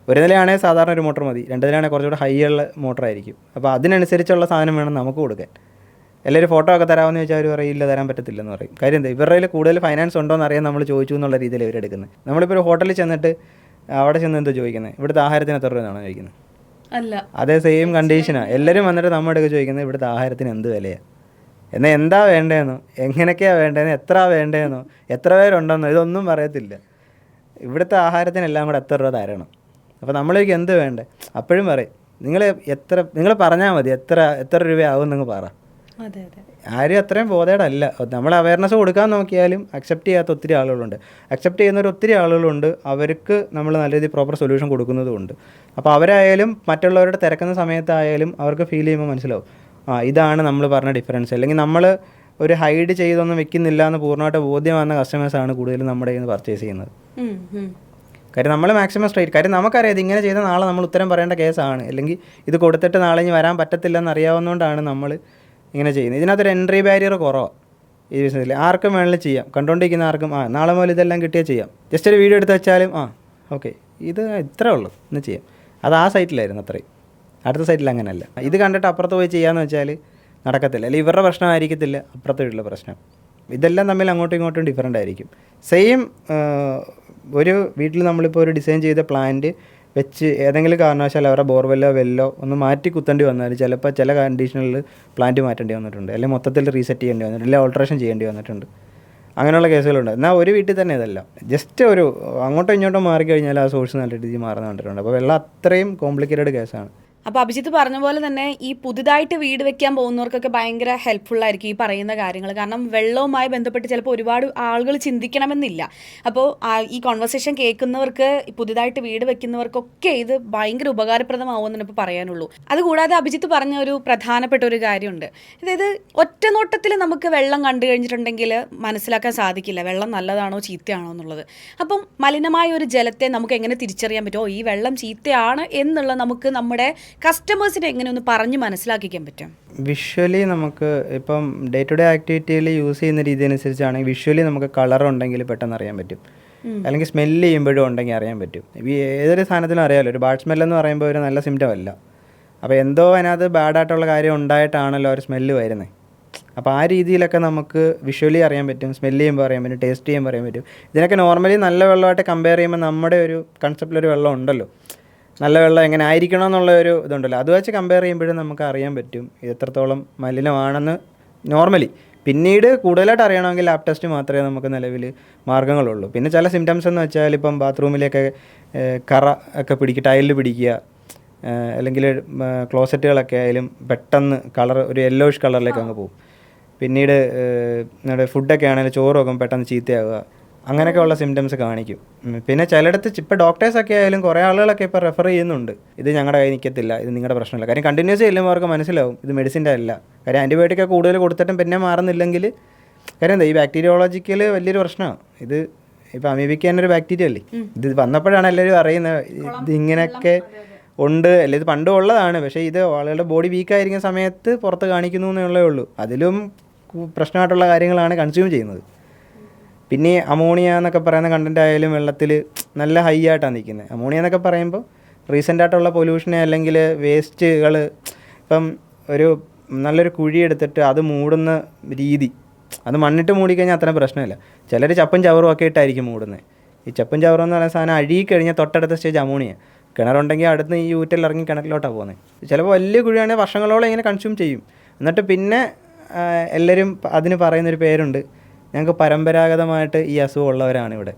ഒരു നിലയാണെങ്കിൽ സാധാരണ ഒരു മോട്ടർ മതി. രണ്ട് നിലയാണെങ്കിൽ കുറച്ചുകൂടെ ഹൈ ഉള്ള മോട്ടറായിരിക്കും. അപ്പോൾ അതിനനുസരിച്ചുള്ള സാധനം വേണം നമുക്ക് കൊടുക്കാൻ. എല്ലാവരും ഫോട്ടോ ഒക്കെ തരാമെന്ന് ചോദിച്ചാൽ അവർ പറയും ഇല്ല തരാൻ പറ്റത്തില്ലെന്ന് പറയും. കാര്യം എന്താ ഇവരുടെ കയ്യിൽ കൂടുതൽ ഫൈനാൻസ് ഉണ്ടോ എന്ന് അറിയാൻ നമ്മൾ ചോദിച്ചു എന്നുള്ള രീതിയിൽ ഇവരെടുക്കുന്നത് നമ്മളിപ്പോൾ ഒരു ഹോട്ടലിൽ ചെന്നിട്ട് അവിടെ ചെന്ന് എന്തോ ചോദിക്കുന്നത് ഇവിടുത്തെ ആഹാരത്തിന് എത്ര രൂപയാണോ ചോദിക്കുന്നത് അല്ല. അതേ സെയിം കണ്ടീഷനാണ് എല്ലാവരും വന്നിട്ട് നമ്മളെടുക്കുക ചോദിക്കുന്നത് ഇവിടുത്തെ ആഹാരത്തിന് എന്ത് വിലയാണ് എന്നാൽ എന്താ വേണ്ടതെന്നോ എങ്ങനെയൊക്കെയാണ് വേണ്ടതെന്നോ എത്ര വേണ്ടതെന്നോ എത്ര പേരുണ്ടെന്നോ? ഇതൊന്നും പറയത്തില്ല. ഇവിടുത്തെ ആഹാരത്തിനെല്ലാം കൂടെ എത്ര രൂപ തരണം? അപ്പോൾ നമ്മളേക്ക് എന്ത് വേണ്ടേ? അപ്പോഴും പറയും നിങ്ങൾ എത്ര നിങ്ങൾ പറഞ്ഞാൽ മതി എത്ര എത്ര രൂപയാവും നിങ്ങൾ പറ. ആരും അത്രയും ബോധേടല്ല. നമ്മൾ അവയർനെസ് കൊടുക്കാൻ നോക്കിയാലും അക്സെപ്റ്റ് ചെയ്യാത്ത ഒത്തിരി ആളുകളുണ്ട്. അക്സെപ്റ്റ് ചെയ്യുന്ന ഒരു ഒത്തിരി ആളുകളുണ്ട്. അവർക്ക് നമ്മൾ നല്ല രീതിയിൽ പ്രോപ്പർ സൊല്യൂഷൻ കൊടുക്കുന്നതുമുണ്ട് അപ്പോൾ അവരായാലും മറ്റുള്ളവരുടെ തിരക്കുന്ന സമയത്തായാലും അവർക്ക് ഫീൽ ചെയ്യുമ്പോൾ മനസ്സിലാവും. ആ ഇതാണ് നമ്മൾ പറഞ്ഞ ഡിഫറൻസ് അല്ലെങ്കിൽ നമ്മൾ ഒരു ഹൈഡ് ചെയ്തൊന്നും വെക്കുന്നില്ല എന്ന് പൂർണമായിട്ട് ബോധ്യമാകുന്ന കസ്റ്റമേഴ്സാണ് കൂടുതലും നമ്മുടെ കയ്യിൽ നിന്ന് പർച്ചേസ് ചെയ്യുന്നത്. കാര്യം നമ്മൾ മാക്സിമം സ്ട്രൈറ്റ് കാര്യം നമുക്കറിയാം ഇത് ഇങ്ങനെ ചെയ്ത നാളെ നമ്മൾ ഉത്തരം പറയേണ്ട കേസാണ് അല്ലെങ്കിൽ ഇത് കൊടുത്തിട്ട് നാളെ ഇനി വരാൻ പറ്റത്തില്ലെന്ന് അറിയാവുന്നതുകൊണ്ടാണ് നമ്മൾ ഇങ്ങനെ ചെയ്യുന്നത് ഇതിനകത്തൊരു എൻട്രി ബാരിയർ കുറവാണ് ഈ ബിസിനസ്സിൽ ആർക്കും വേണമെങ്കിലും ചെയ്യാം. കണ്ടുകൊണ്ടിരിക്കുന്ന ആർക്കും ആ നാളെ മുതൽ ഇതെല്ലാം കിട്ടിയാൽ ചെയ്യാം. ജസ്റ്റ് ഒരു വീഡിയോ എടുത്ത് വെച്ചാലും ആ ഓക്കെ ഇത് ഇത്രേ ഉള്ളൂ. ഇന്ന് ചെയ്യാം. അത് ആ സൈറ്റിലായിരുന്നു അത്രയും. അടുത്ത സൈറ്റിൽ അങ്ങനെയല്ല ഇത് കണ്ടിട്ട് അപ്പുറത്ത് പോയി ചെയ്യാമെന്ന് വെച്ചാൽ നടക്കത്തില്ല. അല്ലെങ്കിൽ ഇവരുടെ പ്രശ്നമായിരിക്കത്തില്ല. അപ്പുറത്തെ വീട്ടിലെ പ്രശ്നം. ഇതെല്ലാം തമ്മിൽ അങ്ങോട്ടും ഇങ്ങോട്ടും ഡിഫറന്റ് ആയിരിക്കും. സെയിം ഒരു വീട്ടിൽ നമ്മളിപ്പോൾ ഒരു ഡിസൈൻ ചെയ്ത പ്ലാന്റ് വെച്ച് ഏതെങ്കിലും കാരണവശാൽ അവരുടെ ബോർവെല്ലോ വെല്ലോ ഒന്ന് മാറ്റി കുത്തേണ്ടി വന്നാൽ ചിലപ്പോൾ ചില കണ്ടീഷനിൽ പ്ലാന്റ് മാറ്റേണ്ടി വന്നിട്ടുണ്ട്. അല്ലെങ്കിൽ മൊത്തത്തിൽ റീസെറ്റ് ചെയ്യേണ്ടി വന്നിട്ടുണ്ട്. അല്ലെങ്കിൽ ഓൾട്രേഷൻ ചെയ്യേണ്ടി വന്നിട്ടുണ്ട്. അങ്ങനെയുള്ള കേസുകളുണ്ട്. എന്നാൽ ഒരു വീട്ടിൽ തന്നെ ഇതല്ല. ജസ്റ്റ് ഒരു അങ്ങോട്ടും ഇങ്ങോട്ടും മാറിക്കഴിഞ്ഞാൽ ആ സോഴ്സ് നല്ല രീതിയിൽ മാറുന്ന കണ്ടിട്ടുണ്ട്. അപ്പോൾ വെള്ളം അത്രയും കോംപ്ലിക്കേറ്റഡ് കേസാണ് അപ്പോൾ അഭിജിത്ത് പറഞ്ഞ പോലെ തന്നെ ഈ പുതുതായിട്ട് വീട് വെക്കാൻ പോകുന്നവർക്കൊക്കെ ഭയങ്കര ഹെൽപ്ഫുൾ ആയിരിക്കും ഈ പറയുന്ന കാര്യങ്ങൾ കാരണം വെള്ളവുമായി ബന്ധപ്പെട്ട് ചിലപ്പോൾ ഒരുപാട് ആളുകൾ ചിന്തിക്കണമെന്നില്ല. അപ്പോൾ ഈ കോൺവെർസേഷൻ കേൾക്കുന്നവർക്ക് പുതുതായിട്ട് വീട് വെക്കുന്നവർക്കൊക്കെ ഇത് ഭയങ്കര ഉപകാരപ്രദമാവുമെന്നാണ് ഇപ്പോൾ പറയാനുള്ളൂ. അതുകൂടാതെ അഭിജിത്ത് പറഞ്ഞ ഒരു പ്രധാനപ്പെട്ട ഒരു കാര്യമുണ്ട്. അതായത് ഒറ്റ നോട്ടത്തിൽ നമുക്ക് വെള്ളം കണ്ടു കഴിഞ്ഞിട്ടുണ്ടെങ്കിൽ മനസ്സിലാക്കാൻ സാധിക്കില്ല. വെള്ളം നല്ലതാണോ ചീത്തയാണോ എന്നുള്ളത്. അപ്പം മലിനമായ ഒരു ജലത്തെ നമുക്ക് എങ്ങനെ തിരിച്ചറിയാൻ പറ്റുമോ ഈ വെള്ളം ചീത്തയാണ് എന്നുള്ള നമുക്ക് നമ്മുടെ കസ്റ്റമേഴ്സിനെ എങ്ങനെ ഒന്ന് പറഞ്ഞ് മനസ്സിലാക്കിക്കാൻ പറ്റും? വിഷ്വലി നമുക്ക് ഇപ്പം ഡേ ടു ഡേ ആക്ടിവിറ്റിയിൽ യൂസ് ചെയ്യുന്ന രീതി അനുസരിച്ചാണെങ്കിൽ വിഷ്വലി നമുക്ക് കളർ ഉണ്ടെങ്കിൽ പെട്ടെന്ന് അറിയാൻ പറ്റും. അല്ലെങ്കിൽ സ്മെല്ല് ചെയ്യുമ്പോഴും ഉണ്ടെങ്കിൽ അറിയാൻ പറ്റും. ഈ ഏതൊരു സാധനത്തിനും അറിയാമല്ലോ ഒരു ബാഡ് സ്മെല്ലെന്ന് പറയുമ്പോൾ ഒരു നല്ല സിംറ്റം അല്ല. അപ്പോൾ എന്തോ അതിനകത്ത് ബാഡായിട്ടുള്ള കാര്യം ഉണ്ടായിട്ടാണല്ലോ ഒരു സ്മെല്ല് വരുന്നത് അപ്പോൾ ആ രീതിയിലൊക്കെ നമുക്ക് വിഷ്വലി അറിയാൻ പറ്റും സ്മെല്ല് ചെയ്യുമ്പോൾ അറിയാൻ പറ്റും ടേസ്റ്റ് ചെയ്യുമ്പോൾ അറിയാൻ പറ്റും. ഇതിനൊക്കെ നോർമലി നല്ല വെള്ളമായിട്ട് കമ്പയർ ചെയ്യുമ്പോൾ നമ്മുടെ ഒരു കൺസെപ്റ്റിലൊരു വെള്ളം ഉണ്ടല്ലോ. നല്ല വെള്ളം എങ്ങനെ ആയിരിക്കണം എന്നുള്ള ഒരു ഇതുണ്ടല്ലോ. അത് വെച്ച് കമ്പയർ ചെയ്യുമ്പോഴും നമുക്ക് അറിയാൻ പറ്റും ഇത് എത്രത്തോളം മലിനമാണെന്ന് നോർമലി പിന്നീട് കൂടുതലായിട്ട് അറിയണമെങ്കിൽ ലാബ് ടെസ്റ്റ് മാത്രമേ നമുക്ക് നിലവിൽ മാർഗങ്ങളുള്ളൂ പിന്നെ ചില സിംറ്റംസ് എന്ന് വെച്ചാൽ ഇപ്പം ബാത്റൂമിലേക്ക് കറ ഒക്കെ പിടിക്കുക ടൈലിൽ പിടിക്കുക അല്ലെങ്കിൽ ക്ലോസറ്റുകളൊക്കെ ആയാലും പെട്ടെന്ന് കളർ ഒരു യെല്ലോയിഷ് കളറിലേക്ക് അങ്ങ് പോകും. പിന്നീട് നമ്മുടെ ഫുഡൊക്കെ ആണെങ്കിൽ ചോറൊക്കെ പെട്ടെന്ന് ചീത്തയാവുക അങ്ങനെയൊക്കെയുള്ള സിംറ്റംസ് കാണിക്കും. പിന്നെ ചിലയിടത്ത് ഇപ്പോൾ ഡോക്ടേഴ്സൊക്കെ ആയാലും കുറേ ആളുകളൊക്കെ ഇപ്പോൾ റെഫർ ചെയ്യുന്നുണ്ട്. ഇത് ഞങ്ങളുടെ കൈ നിൽക്കത്തില്ല ഇത് നിങ്ങളുടെ പ്രശ്നമല്ല. കാര്യം കണ്ടിന്യൂസ് ചെല്ലുമ്പോൾ അവർക്ക് മനസ്സിലാവും ഇത് മെഡിസിന്റെ അല്ല. കാര്യം ആന്റിബയോട്ടിക് ഒക്കെ കൂടുതൽ കൊടുത്തിട്ടും പിന്നെ മാറുന്നില്ലെങ്കിൽ കാര്യം എന്താ ഈ ബാക്ടീരിയോളജിക്കൽ വലിയൊരു പ്രശ്നമാണ് ഇത് ഇപ്പോൾ അമീബിക്ക് തന്നെ ഒരു ബാക്ടീരിയ അല്ലേ? ഇത് വന്നപ്പോഴാണ് എല്ലാവരും അറിയുന്നത് ഇത് ഇങ്ങനെയൊക്കെ ഉണ്ട്. അല്ല ഇത് പണ്ടും ഉള്ളതാണ് പക്ഷേ ഇത് ആളുകളുടെ ബോഡി വീക്കായിരിക്കുന്ന സമയത്ത് പുറത്ത് കാണിക്കുന്നു എന്നുള്ളേ ഉള്ളൂ. അതിലും പ്രശ്നമായിട്ടുള്ള കാര്യങ്ങളാണ് കൺസ്യൂം ചെയ്യുന്നത്. പിന്നെ അമോണിയ എന്നൊക്കെ പറയുന്ന കണ്ടന്റ് ആയാലും വെള്ളത്തിൽ നല്ല ഹൈ ആയിട്ടാണ് നിൽക്കുന്നത് അമോണിയ എന്നൊക്കെ പറയുമ്പോൾ റീസെന്റ് ആയിട്ടുള്ള പൊല്യൂഷനെ അല്ലെങ്കിൽ വേസ്റ്റുകൾ ഇപ്പം ഒരു നല്ലൊരു കുഴി എടുത്തിട്ട് അത് മൂടുന്ന രീതി അത് മണ്ണിട്ട് മൂടിക്കഴിഞ്ഞാൽ അത്ര പ്രശ്നമില്ല. ചിലർ ചപ്പും ചവറും ഒക്കെ ഇട്ടായിരിക്കും മൂടുന്നത് ഈ ചപ്പും ചവറും എന്ന് പറയുന്ന സാധനം അഴുകി കഴിഞ്ഞാൽ തൊട്ടടുത്ത സ്റ്റേജ് അമോണിയ. കിണറുണ്ടെങ്കിൽ അടുത്ത് ഈ ഊറ്റൽ ഇറങ്ങി കിണറ്റിലോട്ടാണ് പോകുന്നത് ചിലപ്പോൾ വലിയ കുഴിയാണെങ്കിൽ വർഷങ്ങളോളം ഇങ്ങനെ കൺസ്യൂം ചെയ്യും. എന്നിട്ട് പിന്നെ എല്ലാവരും അതിന് പറയുന്നൊരു പേരുണ്ട്. ഞങ്ങൾക്ക് പരമ്പരാഗതമായിട്ട് ഈ അസുഖം ഉള്ളവരാണ് ഇവിടെ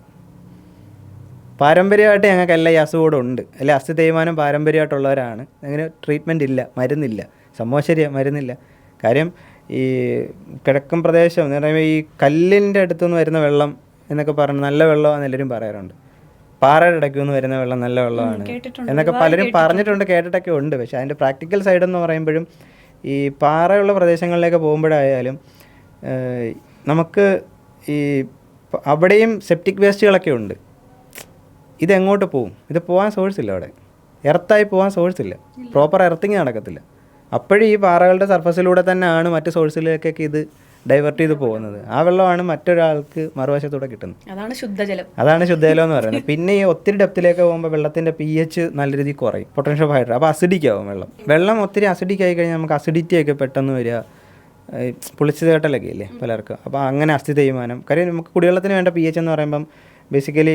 പാരമ്പര്യമായിട്ട് ഞങ്ങൾക്ക് എല്ലാ ഈ അസുഖം കൂടെ ഉണ്ട് അല്ലെ അസ്ഥി തേയ്മാനം പാരമ്പര്യമായിട്ടുള്ളവരാണ്. അങ്ങനെ ട്രീറ്റ്മെന്റ് ഇല്ല മരുന്നില്ല. സംഭവം ശരിയാണ് മരുന്നില്ല. കാര്യം ഈ കിഴക്കൻ പ്രദേശം എന്ന് പറയുമ്പോൾ ഈ കല്ലിന്റെ അടുത്തുനിന്ന് വരുന്ന വെള്ളം എന്നൊക്കെ പറഞ്ഞ് നല്ല വെള്ളമാണെന്ന് എല്ലാവരും പറയാറുണ്ട്. പാറയുടെ ഇടയ്ക്ക് നിന്ന് വരുന്ന വെള്ളം നല്ല വെള്ളമാണ്. എന്നൊക്കെ പലരും പറഞ്ഞിട്ടുണ്ട് കേട്ടിട്ടൊക്കെ ഉണ്ട്. പക്ഷേ അതിന്റെ പ്രാക്ടിക്കൽ സൈഡ് എന്ന് പറയുമ്പോഴും ഈ പാറയുള്ള പ്രദേശങ്ങളിലേക്ക് പോകുമ്പോഴായാലും നമുക്ക് ഈ അവിടെയും സെപ്റ്റിക് വേസ്റ്റുകളൊക്കെ ഉണ്ട്. ഇതെങ്ങോട്ട് പോവും? ഇത് പോകാൻ സോഴ്സ് ഇല്ല അവിടെ. എർത്തായി പോകാൻ സോഴ്സ് ഇല്ല. പ്രോപ്പർ എർത്തിങ് നടക്കത്തില്ല. അപ്പോഴും ഈ പാറകളുടെ സർഫസിലൂടെ തന്നെയാണ് മറ്റ് സോഴ്സിലേക്കൊക്കെ ഇത് ഡൈവേർട്ട് ചെയ്ത് പോകുന്നത്. ആ വെള്ളമാണ് മറ്റൊരാൾക്ക് മറുവശത്തൂടെ കിട്ടുന്നത്. അതാണ് ശുദ്ധജലം. അതാണ് ശുദ്ധജലം എന്ന് പറയുന്നത്. പിന്നെ ഈ ഒത്തിരി ഡെപ്തിലേക്ക് പോകുമ്പോൾ വെള്ളത്തിന്റെ പി എച്ച് നല്ല രീതിയിൽ കുറയും. പൊട്ടൻഷ്യൽ ഹൈഡ്രോ അപ്പോൾ അസിഡിക് ആവും വെള്ളം. വെള്ളം ഒത്തിരി അസിഡിക് ആയി കഴിഞ്ഞാൽ നമുക്ക് അസിഡിറ്റി ഒക്കെ പെട്ടെന്ന് വരിക. പുളിച്ചു തേട്ടലൊക്കെ ഇല്ലേ പലർക്കും. അപ്പോൾ അങ്ങനെ അസ്ഥി തേയ്മാനം. കാര്യം നമുക്ക് കുടിവെള്ളത്തിന് വേണ്ട പി എച്ച് എന്ന് പറയുമ്പം ബേസിക്കലി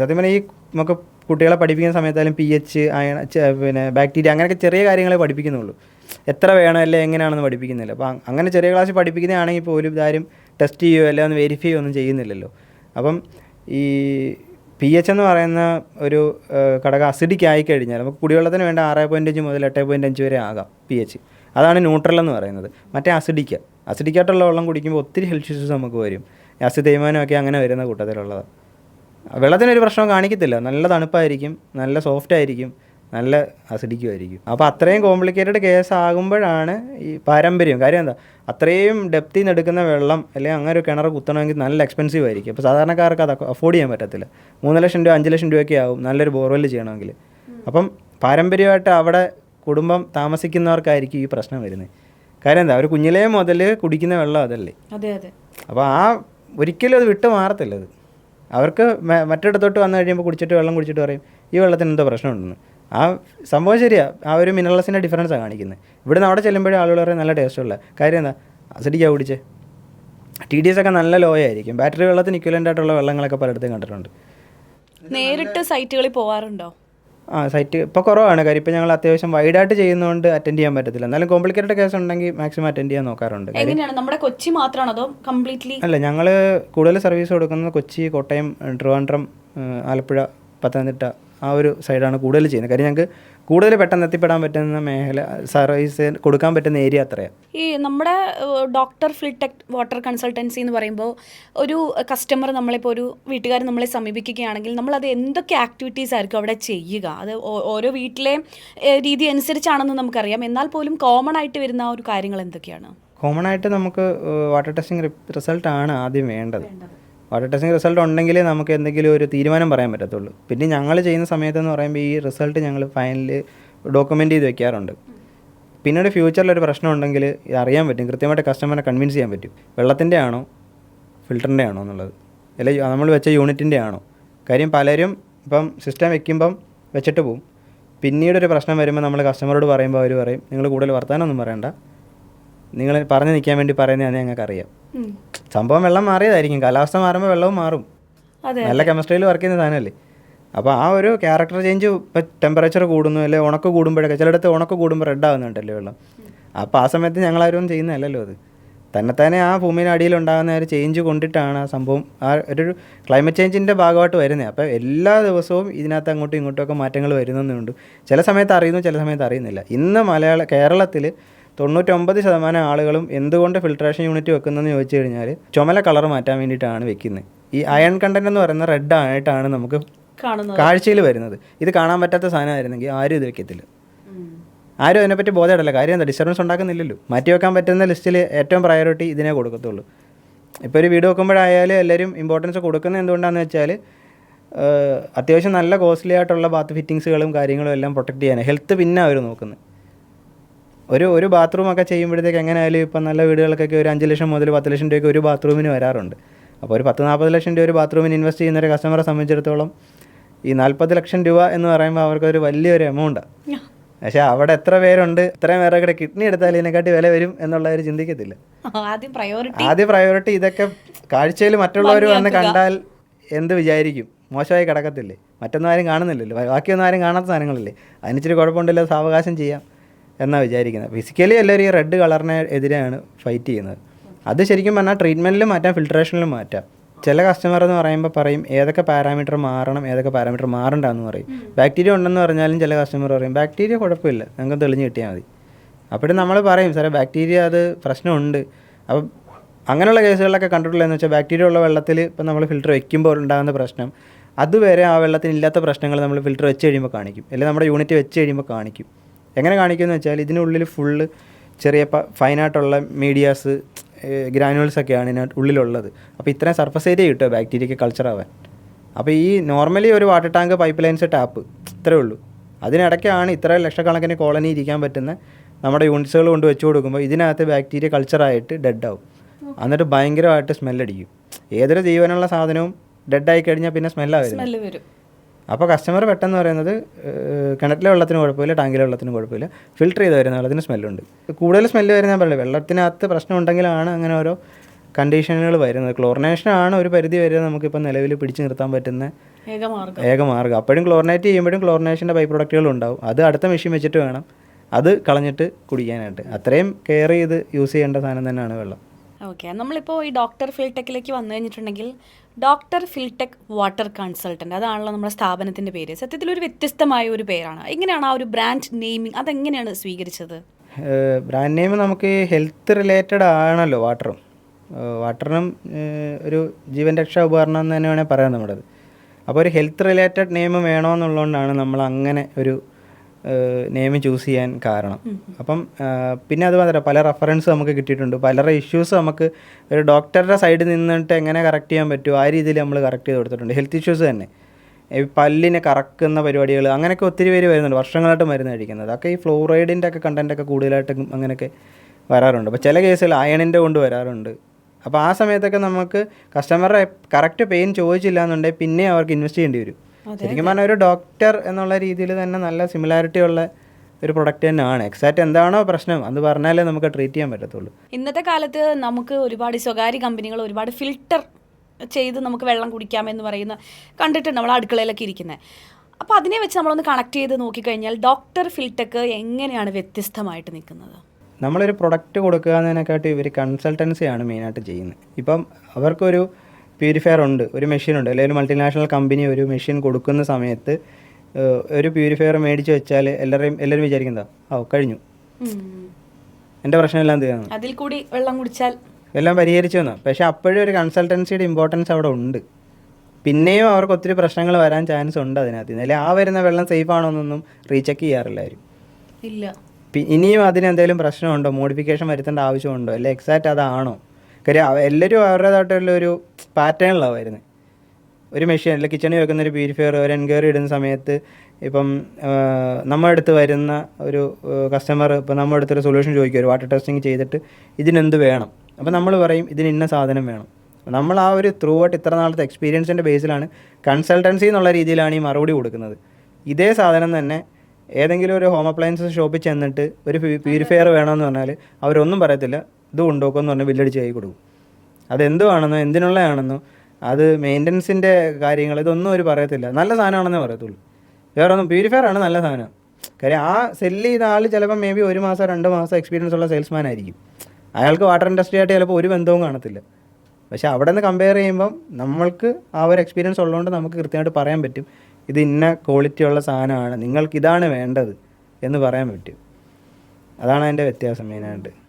സത്യം പറഞ്ഞാൽ ഈ നമുക്ക് കുട്ടികളെ പഠിപ്പിക്കുന്ന സമയത്തായാലും പി എച്ച് അയണ പിന്നെ ബാക്ടീരിയ അങ്ങനെയൊക്കെ ചെറിയ കാര്യങ്ങളെ പഠിപ്പിക്കുന്നുള്ളൂ. എത്ര വേണം അല്ലെ എങ്ങനെയാണെന്ന് പഠിപ്പിക്കുന്നില്ല. അപ്പോൾ അങ്ങനെ ചെറിയ ക്ലാസ്സിൽ പഠിപ്പിക്കുന്നതാണെങ്കിൽ പോലും ഇതാരും ടെസ്റ്റ് ചെയ്യുകയോ അല്ലെ ഒന്ന് വെരിഫൈ ഒന്നും ചെയ്യുന്നില്ലല്ലോ. അപ്പം ഈ പി എച്ച് എന്ന് പറയുന്ന ഒരു ഘടകം അസിഡിക് ആയി കഴിഞ്ഞാൽ നമുക്ക് കുടിവെള്ളത്തിന് വേണ്ട ആറ് പോയിന്റ് അഞ്ച് മുതൽ എട്ട് പോയിന്റ് അഞ്ച് വരെ ആകാം പി എച്ച് അതാണ് ന്യൂട്രൽ എന്ന് പറയുന്നത്. മറ്റേ അസിഡിക്ക അസിഡിക്കായിട്ടുള്ള വെള്ളം കുടിക്കുമ്പോൾ ഒത്തിരി ഹെൽത്ത് ഇഷ്യൂസ് നമുക്ക് വരും. അസി തേയ്മാനമൊക്കെ അങ്ങനെ വരുന്ന കൂട്ടത്തിലുള്ളതാണ് വെള്ളത്തിനൊരു പ്രശ്നം കാണിക്കത്തില്ല. നല്ല തണുപ്പായിരിക്കും നല്ല സോഫ്റ്റ് ആയിരിക്കും നല്ല അസിഡിക്കും ആയിരിക്കും. അപ്പോൾ അത്രയും കോംപ്ലിക്കേറ്റഡ് കേസ് ആകുമ്പോഴാണ് ഈ പാരമ്പര്യം. കാര്യം എന്താ? അത്രയും ഡെപ്തിൽ നിന്ന് എടുക്കുന്ന വെള്ളം അല്ലെങ്കിൽ അങ്ങനെ ഒരു കിണർ കുത്തണമെങ്കിൽ നല്ല എക്സ്പെൻസീവ് ആയിരിക്കും. അപ്പോൾ സാധാരണക്കാർക്ക് അത് അഫോർഡ് ചെയ്യാൻ പറ്റത്തില്ല. മൂന്ന് ലക്ഷം രൂപ അഞ്ച് ലക്ഷം രൂപയൊക്കെ ആവും നല്ലൊരു ബോർവെൽ ചെയ്യണമെങ്കിൽ. അപ്പം പാരമ്പര്യമായിട്ട് അവിടെ കുടുംബം താമസിക്കുന്നവർക്കായിരിക്കും ഈ പ്രശ്നം വരുന്നത്. കാര്യം എന്താ? അവർ കുഞ്ഞിലേ മുതൽ കുടിക്കുന്ന വെള്ളം അതല്ലേ? അതെ അതെ. അപ്പോൾ ആ ഒരിക്കലും അത് വിട്ടു മാറത്തില്ല അത്. അവർക്ക് മറ്റിടത്തോട്ട് വന്നു കഴിയുമ്പോൾ കുടിച്ചിട്ട് വെള്ളം കുടിച്ചിട്ട് പറയും ഈ വെള്ളത്തിന് എന്തോ പ്രശ്നമുണ്ടെന്ന്. ആ സംഭവം ശരിയാ. ആ ഒരു മിനറൽസിന്റെ ഡിഫറൻസാണ് കാണിക്കുന്നത് ഇവിടുന്ന് അവിടെ ചെല്ലുമ്പോഴും ആളുകൾ പറയും നല്ല ടേസ്റ്റുള്ള കാര്യം എന്താ? അസിഡിക്കാ കുടിച്ചേ. ടി ഡി എസ് ഒക്കെ നല്ല ലോ ആയിരിക്കും. ബാറ്ററി വെള്ളത്തിന് ഇക്വലന്റ് ആയിട്ടുള്ള വെള്ളങ്ങളൊക്കെ പലയിടത്തും കണ്ടിട്ടുണ്ട്. നേരിട്ട് സൈറ്റുകളിൽ പോവാറുണ്ടോ? ആ സൈറ്റ് ഇപ്പോൾ കുറവാണ്. കാര്യം ഇപ്പോൾ ഞങ്ങൾ അത്യാവശ്യം വൈഡായിട്ട് ചെയ്യുന്നതുകൊണ്ട് അറ്റൻഡ് ചെയ്യാൻ പറ്റത്തില്ല. എന്നാലും കോംപ്ലിക്കേറ്റഡ് കേസ് ഉണ്ടെങ്കിൽ മാക്സിമം അറ്റൻഡ് ചെയ്യാൻ നോക്കാറുണ്ട്. എങ്ങനെയാണ്? നമ്മുടെ കൊച്ചി മാത്രമാണോ അതോ കംപ്ലീറ്റ്ലി അല്ല ഞങ്ങൾ കൂടുതൽ സർവീസ് കൊടുക്കുന്നത് കൊച്ചി കോട്ടയം ട്രിവാൻഡ്രം ആലപ്പുഴ പത്തനംതിട്ട ആ ഒരു സൈഡാണ് കൂടുതൽ ചെയ്യുന്നത്. കാര്യം ഞങ്ങൾക്ക് കൂടുതൽ പെട്ടെന്ന് എത്തിപ്പെടാൻ പറ്റുന്ന മേഖല സർവീസ് കൊടുക്കാൻ പറ്റുന്ന ഏരിയ അത്രയാണ് ഈ നമ്മുടെ ഡോക്ടർ ഫിൽടെക് വാട്ടർ കൺസൾട്ടൻസി എന്ന് പറയുമ്പോൾ ഒരു കസ്റ്റമർ നമ്മളിപ്പോൾ ഒരു വീട്ടുകാർ നമ്മളെ സമീപിക്കുകയാണെങ്കിൽ നമ്മളത് എന്തൊക്കെ ആക്ടിവിറ്റീസ് ആയിരിക്കും അവിടെ ചെയ്യുക? അത് ഓരോ വീട്ടിലെ രീതി അനുസരിച്ചാണെന്ന് നമുക്കറിയാം. എന്നാൽ പോലും കോമൺ ആയിട്ട് വരുന്ന ആ ഒരു കാര്യങ്ങൾ എന്തൊക്കെയാണ്? കോമൺ ആയിട്ട് നമുക്ക് വാട്ടർ ടെസ്റ്റിംഗ് റിസൾട്ടാണ് ആദ്യം വേണ്ടത്. വാട്ടർ ടെസ്റ്റിംഗ് റിസൾട്ട് ഉണ്ടെങ്കിലേ നമുക്ക് എന്തെങ്കിലും ഒരു തീരുമാനം പറയാൻ പറ്റത്തുള്ളൂ. പിന്നെ ഞങ്ങൾ ചെയ്യുന്ന സമയത്തെന്ന് പറയുമ്പോൾ ഈ റിസൾട്ട് ഞങ്ങൾ ഫൈനൽ ഡോക്യുമെന്റ് ചെയ്ത് വെക്കാറുണ്ട്. പിന്നീട് ഫ്യൂച്ചറിൽ ഒരു പ്രശ്നം ഉണ്ടെങ്കിൽ ഇത് അറിയാൻ പറ്റും. കൃത്യമായിട്ട് കസ്റ്റമറെ കൺവിൻസ് ചെയ്യാൻ പറ്റും. വെള്ളത്തിന്റെ ആണോ? ഫിൽറ്ററിന്റെ ആണോ എന്നുള്ളത്. അല്ലെങ്കിൽ നമ്മൾ വെച്ച യൂണിറ്റിന്റെ ആണോ? കാര്യം പലരും ഇപ്പം സിസ്റ്റം വെക്കുമ്പം വെച്ചിട്ട് പോവും. പിന്നീട് ഒരു പ്രശ്നം വരുമ്പോൾ നമ്മൾ കസ്റ്റമറോട് പറയുമ്പോൾ അവർ പറയും നിങ്ങൾ കൂടുതൽ വർത്താനൊന്നും പറയണ്ട. നിങ്ങൾ പറഞ്ഞു നിൽക്കാൻ വേണ്ടി പറയുന്നതാണ് ഞങ്ങൾക്ക് അറിയാം ഉം. സംഭവം വെള്ളം മാറിയതായിരിക്കും. കാലാവസ്ഥ മാറുമ്പോൾ വെള്ളവും മാറും. നല്ല കെമിസ്ട്രിയിൽ വർക്ക് ചെയ്യുന്ന സാധനമല്ലേ? അപ്പോൾ ആ ഒരു ക്യാരക്ടർ ചേഞ്ച് ഇപ്പം ടെമ്പറേച്ചർ കൂടുന്നു അല്ലെ? ഉണക്ക് കൂടുമ്പോഴൊക്കെ ചിലയിടത്ത് ഉണക്ക് കൂടുമ്പോൾ റെഡ് ആവുന്നുണ്ടല്ലോ വെള്ളം? അപ്പോൾ ആ സമയത്ത് ഞങ്ങളാരും ചെയ്യുന്നതല്ലല്ലോ അത്. തന്നെത്താനെ ആ ഭൂമിയുടെ അടിയിൽ ഉണ്ടാകുന്ന ഒരു ചേഞ്ച് കൊണ്ടിട്ടാണ് ആ സംഭവം ആ ഒരു ക്ലൈമറ്റ് ചേഞ്ചിന്റെ ഭാഗമായിട്ട് വരുന്നത്. അപ്പോൾ എല്ലാ ദിവസവും ഇതിനകത്ത് അങ്ങോട്ടും ഇങ്ങോട്ടും ഒക്കെ മാറ്റങ്ങൾ വരുന്നുണ്ട്. ചില സമയത്ത് അറിയുന്നു ചില സമയത്ത് അറിയുന്നില്ല. ഇന്ന് മലയാള കേരളത്തിൽ തൊണ്ണൂറ്റൊമ്പത് ശതമാനം ആളുകളും എന്തുകൊണ്ട് ഫിൽട്രേഷൻ യൂണിറ്റ് വെക്കുന്നതെന്ന് ചോദിച്ചു കഴിഞ്ഞാൽ ചുമല കളർ മാറ്റാൻ വേണ്ടിയിട്ടാണ് വെക്കുന്നത് ഈ അയൺ കണ്ടന്റ് എന്ന് പറയുന്ന റെഡ് ആയിട്ടാണ് നമുക്ക് കാഴ്ചയിൽ വരുന്നത്. ഇത് കാണാൻ പറ്റാത്ത സാധനമായിരുന്നെങ്കിൽ ആരും ഇത് വെക്കത്തില്ല. ആരും അതിനെപ്പറ്റി ബോധമിടല്ല കാര്യം എന്താ? ഡിസ്റ്റർബൻസ് ഉണ്ടാക്കുന്നില്ലല്ലോ. മാറ്റി വെക്കാൻ പറ്റുന്ന ലിസ്റ്റിൽ ഏറ്റവും പ്രയോറിറ്റി ഇതിനെ കൊടുക്കത്തുള്ളൂ. ഇപ്പോൾ ഒരു വീട് വെക്കുമ്പോഴായാലും എല്ലാവരും ഇമ്പോർട്ടൻസ് കൊടുക്കുന്നത് എന്തുകൊണ്ടാണെന്ന് വെച്ചാൽ അത്യാവശ്യം നല്ല കോസ്റ്റ്ലി ആയിട്ടുള്ള ബാത്ത് ഫിറ്റിങ്സുകളും കാര്യങ്ങളും എല്ലാം പ്രൊട്ടക്ട് ചെയ്യാനാണ്. ഹെൽത്ത് പിന്നെ അവർ നോക്കുന്നത് ഒരു ഒരു ബാത്റൂം ഒക്കെ ചെയ്യുമ്പോഴത്തേക്ക് എങ്ങനെയായാലും ഇപ്പം നല്ല വീടുകൾക്കൊക്കെ ഒരു അഞ്ച് ലക്ഷം മുതൽ പത്ത് ലക്ഷം രൂപയ്ക്ക് ഒരു ബാത്റൂമിന് വരാറുണ്ട്. അപ്പോൾ ഒരു പത്ത് നാൽപ്പത് ലക്ഷം രൂപ ഒരു ബാത്റൂമിന് ഇൻവെസ്റ്റ് ചെയ്യുന്ന ഒരു കസ്റ്റമറെ സംബന്ധിച്ചിടത്തോളം ഈ നാൽപ്പത് ലക്ഷം രൂപ എന്ന് പറയുമ്പോൾ അവർക്കൊരു വലിയൊരു എമൗണ്ടാണ് പക്ഷേ അവിടെ എത്ര പേരുണ്ട് ഇത്രയും പേരെ കൂടെ കിഡ്നി എടുത്താൽ ഇതിനെക്കാട്ടി വില വരും എന്നുള്ള ഒരു ചിന്തിക്കത്തില്ല. ആദ്യം പ്രയോറിറ്റി ആദ്യ പ്രയോറിറ്റി ഇതൊക്കെ കാഴ്ചയിൽ മറ്റുള്ളവർ വന്ന് കണ്ടാൽ എന്ത് വിചാരിക്കും? മോശമായി കിടക്കത്തില്ലേ? മറ്റൊന്നും ആരും കാണുന്നില്ലല്ലോ. ബാക്കിയൊന്നും ആരും കാണാത്ത സാധനങ്ങളില്ലേ? അതിനിച്ചിരി കുഴപ്പമുണ്ടല്ലോ സാവകാശം ചെയ്യാം. എന്നാണ് വിചാരിക്കുന്നത്. ഫിസിക്കലി എല്ലാവരും ഈ റെഡ് കളറിനെ എതിരെയാണ് ഫൈറ്റ് ചെയ്യുന്നത്. അത് ശരിക്കും പറഞ്ഞാൽ ട്രീറ്റ്മെന്റിലും മാറ്റാം ഫിൽട്രേഷനിലും മാറ്റാം. ചില കസ്റ്റമർ എന്ന് പറയുമ്പോൾ പറയും ഏതൊക്കെ പാരാമീറ്റർ മാറണം ഏതൊക്കെ പാരാമീറ്റർ മാറണ്ടെന്ന് പറയും. ബാക്ടീരിയ ഉണ്ടെന്ന് പറഞ്ഞാലും ചില കസ്റ്റമർ പറയും ബാക്ടീരിയ കുഴപ്പമില്ല നിങ്ങൾക്ക് തെളിഞ്ഞ് കിട്ടിയാൽ മതി. അപ്പോഴും നമ്മൾ പറയും സാറേ ബാക്ടീരിയ അത് പ്രശ്നമുണ്ട്. അപ്പം അങ്ങനെയുള്ള കേസുകളിലൊക്കെ കണ്ടിട്ടുള്ളതെന്ന് വെച്ചാൽ ബാക്ടീരിയ ഉള്ള വെള്ളത്തിൽ ഇപ്പം നമ്മൾ ഫിൽറ്റർ വെക്കുമ്പോൾ ഉണ്ടാകുന്ന പ്രശ്നം അതുവരെ ആ വെള്ളത്തിന് ഇല്ലാത്ത പ്രശ്നങ്ങൾ നമ്മൾ ഫിൽറ്റർ വെച്ച് കഴിയുമ്പോൾ കാണിക്കും. അല്ലെങ്കിൽ നമ്മുടെ യൂണിറ്റ് വെച്ച് കഴിയുമ്പോൾ കാണിക്കും. എങ്ങനെ കാണിക്കുമെന്ന് വെച്ചാൽ ഇതിനുള്ളിൽ ഫുള്ള് ചെറിയ ഫൈനായിട്ടുള്ള മീഡിയാസ് ഗ്രാനുവൽസ് ഒക്കെയാണ് ഇതിനകത്ത് ഉള്ളിലുള്ളത്. അപ്പോൾ ഇത്രയും സർഫസ് ഏരിയ കിട്ടുക ബാക്ടീരിയക്ക് കൾച്ചർ ആവാൻ. അപ്പോൾ ഈ നോർമലി ഒരു water tank pipe lines tap ഇത്രേ ഉള്ളൂ. അതിനിടയ്ക്കാണ് ഇത്ര ലക്ഷക്കണക്കിന് കോളനി ഇരിക്കാൻ പറ്റുന്ന നമ്മുടെ യൂണിറ്റ്സുകൾ കൊണ്ട് വെച്ച് കൊടുക്കുമ്പോൾ ഇതിനകത്ത് ബാക്ടീരിയ കൾച്ചറായിട്ട് ഡെഡ് ആവും. എന്നിട്ട് ഭയങ്കരമായിട്ട് സ്മെല്ലടിക്കും ഏതൊരു ജീവനുള്ള സാധനവും ഡെഡ് ആയി കഴിഞ്ഞാൽ പിന്നെ സ്മെല്ലാവും അപ്പോൾ കസ്റ്റമർ പെട്ടെന്ന് പറയുന്നത് കിണറ്റിലെ വെള്ളത്തിന് കുഴപ്പമില്ല ടാങ്കിലെ വെള്ളത്തിന് കുഴപ്പമില്ല. ഫിൽറ്റർ ചെയ്ത് വരുന്ന വെള്ളത്തിന് സ്മെല്ലുണ്ട് കൂടുതൽ സ്മെല്ല് വരുന്ന ഞാൻ പറയുന്നത് വെള്ളത്തിനകത്ത് പ്രശ്നം ഉണ്ടെങ്കിലാണ് അങ്ങനെ ഓരോ കണ്ടീഷനുകൾ വരുന്നത്. ക്ലോറിനേഷനാണ് ഒരു പരിധി വരെ നമുക്കിപ്പോൾ നിലവിൽ പിടിച്ചു നിർത്താൻ പറ്റുന്ന ഏക മാർഗം അപ്പോഴും ക്ലോറിനേറ്റ് ചെയ്യുമ്പോഴും ക്ലോറിനേഷന്റെ ബൈ പ്രൊഡക്റ്റുകൾ ഉണ്ടാവും. അത് അടുത്ത മെഷീൻ വെച്ചിട്ട് വേണം അത് കളഞ്ഞിട്ട് കുടിക്കാനായിട്ട്. അത്രയും കെയർ ചെയ്ത് യൂസ് ചെയ്യേണ്ട സാധനം തന്നെയാണ് വെള്ളം. ഓക്കെ നമ്മളിപ്പോൾ ഈ ഡോക്ടർ ഫിൽടെക്കിലേക്ക് വന്നു കഴിഞ്ഞിട്ടുണ്ടെങ്കിൽ ഡോക്ടർ ഫിൽടെക് വാട്ടർ കൺസൾട്ടന്റ് അതാണല്ലോ നമ്മുടെ സ്ഥാപനത്തിന്റെ പേര്. സത്യത്തിൽ ഒരു വ്യത്യസ്തമായ ഒരു പേരാണ്. എങ്ങനെയാണ് ആ ഒരു ബ്രാൻഡ് നെയിമിംഗ് അതെങ്ങനെയാണ് സ്വീകരിച്ചത്? ബ്രാൻഡ് നെയിം നമുക്ക് ഹെൽത്ത് റിലേറ്റഡ് ആണല്ലോ വാട്ടറും. വാട്ടറിനും ഒരു ജീവൻ രക്ഷാ ഉപകരണം എന്ന് തന്നെ വേണേൽ പറയാം നമ്മുടേത് അപ്പോൾ ഒരു ഹെൽത്ത് റിലേറ്റഡ് നെയിം വേണമെന്നുള്ളതുകൊണ്ടാണ് നമ്മൾ അങ്ങനെ ഒരു നെയിം ചൂസ് ചെയ്യാൻ കാരണം. അപ്പം പിന്നെ അത് മാത്രമല്ല പല റെഫറൻസ് നമുക്ക് കിട്ടിയിട്ടുണ്ട്. പലരുടെ ഇഷ്യൂസ് നമുക്ക് ഒരു ഡോക്ടറുടെ സൈഡിൽ നിന്നിട്ട് എങ്ങനെ കറക്റ്റ് ചെയ്യാൻ പറ്റുമോ ആ രീതിയിൽ നമ്മൾ കറക്റ്റ് ചെയ്ത് കൊടുത്തിട്ടുണ്ട്. ഹെൽത്ത് ഇഷ്യൂസ് തന്നെ. ഈ പല്ലിനെ കറക്കുന്ന പരിപാടികൾ അങ്ങനെയൊക്കെ ഒത്തിരി പേര് വരുന്നുണ്ട്. വർഷങ്ങളായിട്ട് മരുന്ന് കഴിക്കുന്നത് അതൊക്കെ ഈ ഫ്ലോറൈഡിന്റെ ഒക്കെ കണ്ടന്റൊക്കെ കൂടുതലായിട്ട് അങ്ങനെയൊക്കെ വരാറുണ്ട്. അപ്പോൾ ചില കേസുകൾ അയണിന്റെ കൊണ്ട് വരാറുണ്ട്. അപ്പോൾ ആ സമയത്തൊക്കെ നമുക്ക് കസ്റ്റമറുടെ കറക്റ്റ് പെയിൻ ചോദിച്ചില്ല എന്നുണ്ടെങ്കിൽ പിന്നെ അവർക്ക് ഇൻവെസ്റ്റ് ചെയ്യേണ്ടി വരും. ശരിക്കും പറഞ്ഞാൽ ഒരു ഡോക്ടർ എന്നുള്ള രീതിയിൽ തന്നെ നല്ല സിമിലാരിറ്റി ഉള്ള ഒരു പ്രൊഡക്റ്റ് തന്നെയാണ്. എക്സാക്റ്റ് എന്താണോ പ്രശ്നം അത് പറഞ്ഞാലേ നമുക്ക് ട്രീറ്റ് ചെയ്യാൻ പറ്റത്തുള്ളൂ. ഇന്നത്തെ കാലത്ത് നമുക്ക് ഒരുപാട് സ്വകാര്യ കമ്പനികൾ ഒരുപാട് ഫിൽട്ടർ ചെയ്ത് നമുക്ക് വെള്ളം കുടിക്കാമെന്ന് പറയുന്ന കണ്ടിട്ടുണ്ട് നമ്മൾ അടുക്കളയിലൊക്കെ ഇരിക്കുന്നത് അപ്പോൾ അതിനെ വെച്ച് നമ്മളൊന്ന് കണക്ട് ചെയ്ത് നോക്കിക്കഴിഞ്ഞാൽ ഡോക്ടർ ഫിൽട്ടക്ക് എങ്ങനെയാണ് വ്യത്യസ്തമായിട്ട് നിൽക്കുന്നത്? നമ്മളൊരു പ്രൊഡക്റ്റ് കൊടുക്കുക എന്നതിനെക്കാട്ടി ഇവർ കൺസൾട്ടൻസിയാണ് മെയിനായിട്ട് ചെയ്യുന്നത് ഇപ്പം അവർക്കൊരു പ്യൂരിഫയർ ഉണ്ട് ഒരു മെഷീൻ ഉണ്ട് അല്ലെങ്കിൽ ഒരു മൾട്ടിനാഷണൽ കമ്പനി ഒരു മെഷീൻ കൊടുക്കുന്ന സമയത്ത് ഒരു പ്യൂരിഫയർ മേടിച്ച് വെച്ചാൽ എല്ലാവരെയും എല്ലാവരും വിചാരിക്കുന്നതാ ഓ കഴിഞ്ഞു. എന്റെ പ്രശ്നമെല്ലാം തീർന്നു. അതിൽ കൂടി വെള്ളം കുടിച്ചാൽ? എല്ലാം പരിഹരിച്ചു വന്നു. പക്ഷെ അപ്പോഴും ഒരു കൺസൾട്ടൻസിയുടെ ഇമ്പോർട്ടൻസ് അവിടെ ഉണ്ട്. പിന്നെയും അവർക്ക് ഒത്തിരി പ്രശ്നങ്ങൾ വരാൻ ചാൻസ് ഉണ്ട് അതിനകത്ത്. നിന്ന് അല്ലെങ്കിൽ ആ വരുന്ന വെള്ളം സേഫ് ആണോ എന്നൊന്നും റീചെക്ക് ചെയ്യാറില്ല ആരും. ഇല്ല. ഇനിയും അതിന് എന്തെങ്കിലും പ്രശ്നമുണ്ടോ? മോഡിഫിക്കേഷൻ വരുത്തേണ്ട ആവശ്യമുണ്ടോ? അല്ലെ എക്സാക്റ്റ് അതാണോ? കാര്യം എല്ലാവരും അവരുടേതായിട്ടുള്ള ഒരു പാറ്റേണിലാണ് വരുന്നത് ഒരു മെഷീൻ അല്ലെങ്കിൽ കിച്ചണിൽ വെക്കുന്ന ഒരു പ്യൂരിഫയർ ഒരു എൻക്വയറി ഇടുന്ന സമയത്ത് ഇപ്പം നമ്മുടെ അടുത്ത് വരുന്ന ഒരു കസ്റ്റമർ ഇപ്പം നമ്മുടെ അടുത്തൊരു സൊല്യൂഷൻ ചോദിക്കും. ഒരു വാട്ടർ ടെസ്റ്റിംഗ് ചെയ്തിട്ട് ഇതിനെന്ത് വേണം? അപ്പം നമ്മൾ പറയും ഇതിന് ഇന്ന സാധനം വേണം. നമ്മൾ ആ ഒരു ത്രൂ ഔട്ട് ഇത്ര നാളത്തെ എക്സ്പീരിയൻസിന്റെ ബേസിലാണ് കൺസൾട്ടൻസി എന്നുള്ള രീതിയിലാണ് ഈ മറുപടി കൊടുക്കുന്നത്. ഇതേ സാധനം തന്നെ ഏതെങ്കിലും ഒരു ഹോം അപ്ലയൻസസ് ഷോപ്പിൽ ചെന്നിട്ട് ഒരു പ്യൂരിഫയർ വേണമെന്ന് പറഞ്ഞാൽ അവരൊന്നും പറയത്തില്ല. ഇത് കൊണ്ടുപോക്കുമെന്ന് പറഞ്ഞ് ബില്ലടിച്ച് കൈ കൊടുക്കും. അതെന്തുവാണെന്നോ എന്തിനുള്ളതാണെന്നോ അത് മെയിന്റനൻസിന്റെ കാര്യങ്ങൾ ഇതൊന്നും അവർ പറയത്തില്ല. നല്ല സാധനമാണെന്നേ പറയത്തുള്ളൂ. വേറെ ഒന്നും പ്യൂരിഫയർ ആണ് നല്ല സാധനം. കാര്യം ആ സെല്ല് ചെയ്ത ആൾ ചിലപ്പോൾ മേ ബി ഒരു മാസം രണ്ട് മാസം എക്സ്പീരിയൻസ് ഉള്ള സെയിൽസ്മാൻ ആയിരിക്കും. അയാൾക്ക് വാട്ടർ ഇൻഡസ്ട്രി ആയിട്ട് ചിലപ്പോൾ ഒരു ബന്ധവും കാണത്തില്ല. പക്ഷേ അവിടെ നിന്ന് കമ്പയർ ചെയ്യുമ്പം നമ്മൾക്ക് ആ ഒരു എക്സ്പീരിയൻസ് ഉള്ളതുകൊണ്ട് നമുക്ക് കൃത്യമായിട്ട് പറയാൻ പറ്റും. ഇത് ഇന്ന ക്വാളിറ്റി ഉള്ള സാധനമാണ്. നിങ്ങൾക്ക് ഇതാണ് വേണ്ടത് എന്ന് പറയാൻ പറ്റും. അതാണ് അതിന്റെ വ്യത്യാസം മെയിനായിട്ട്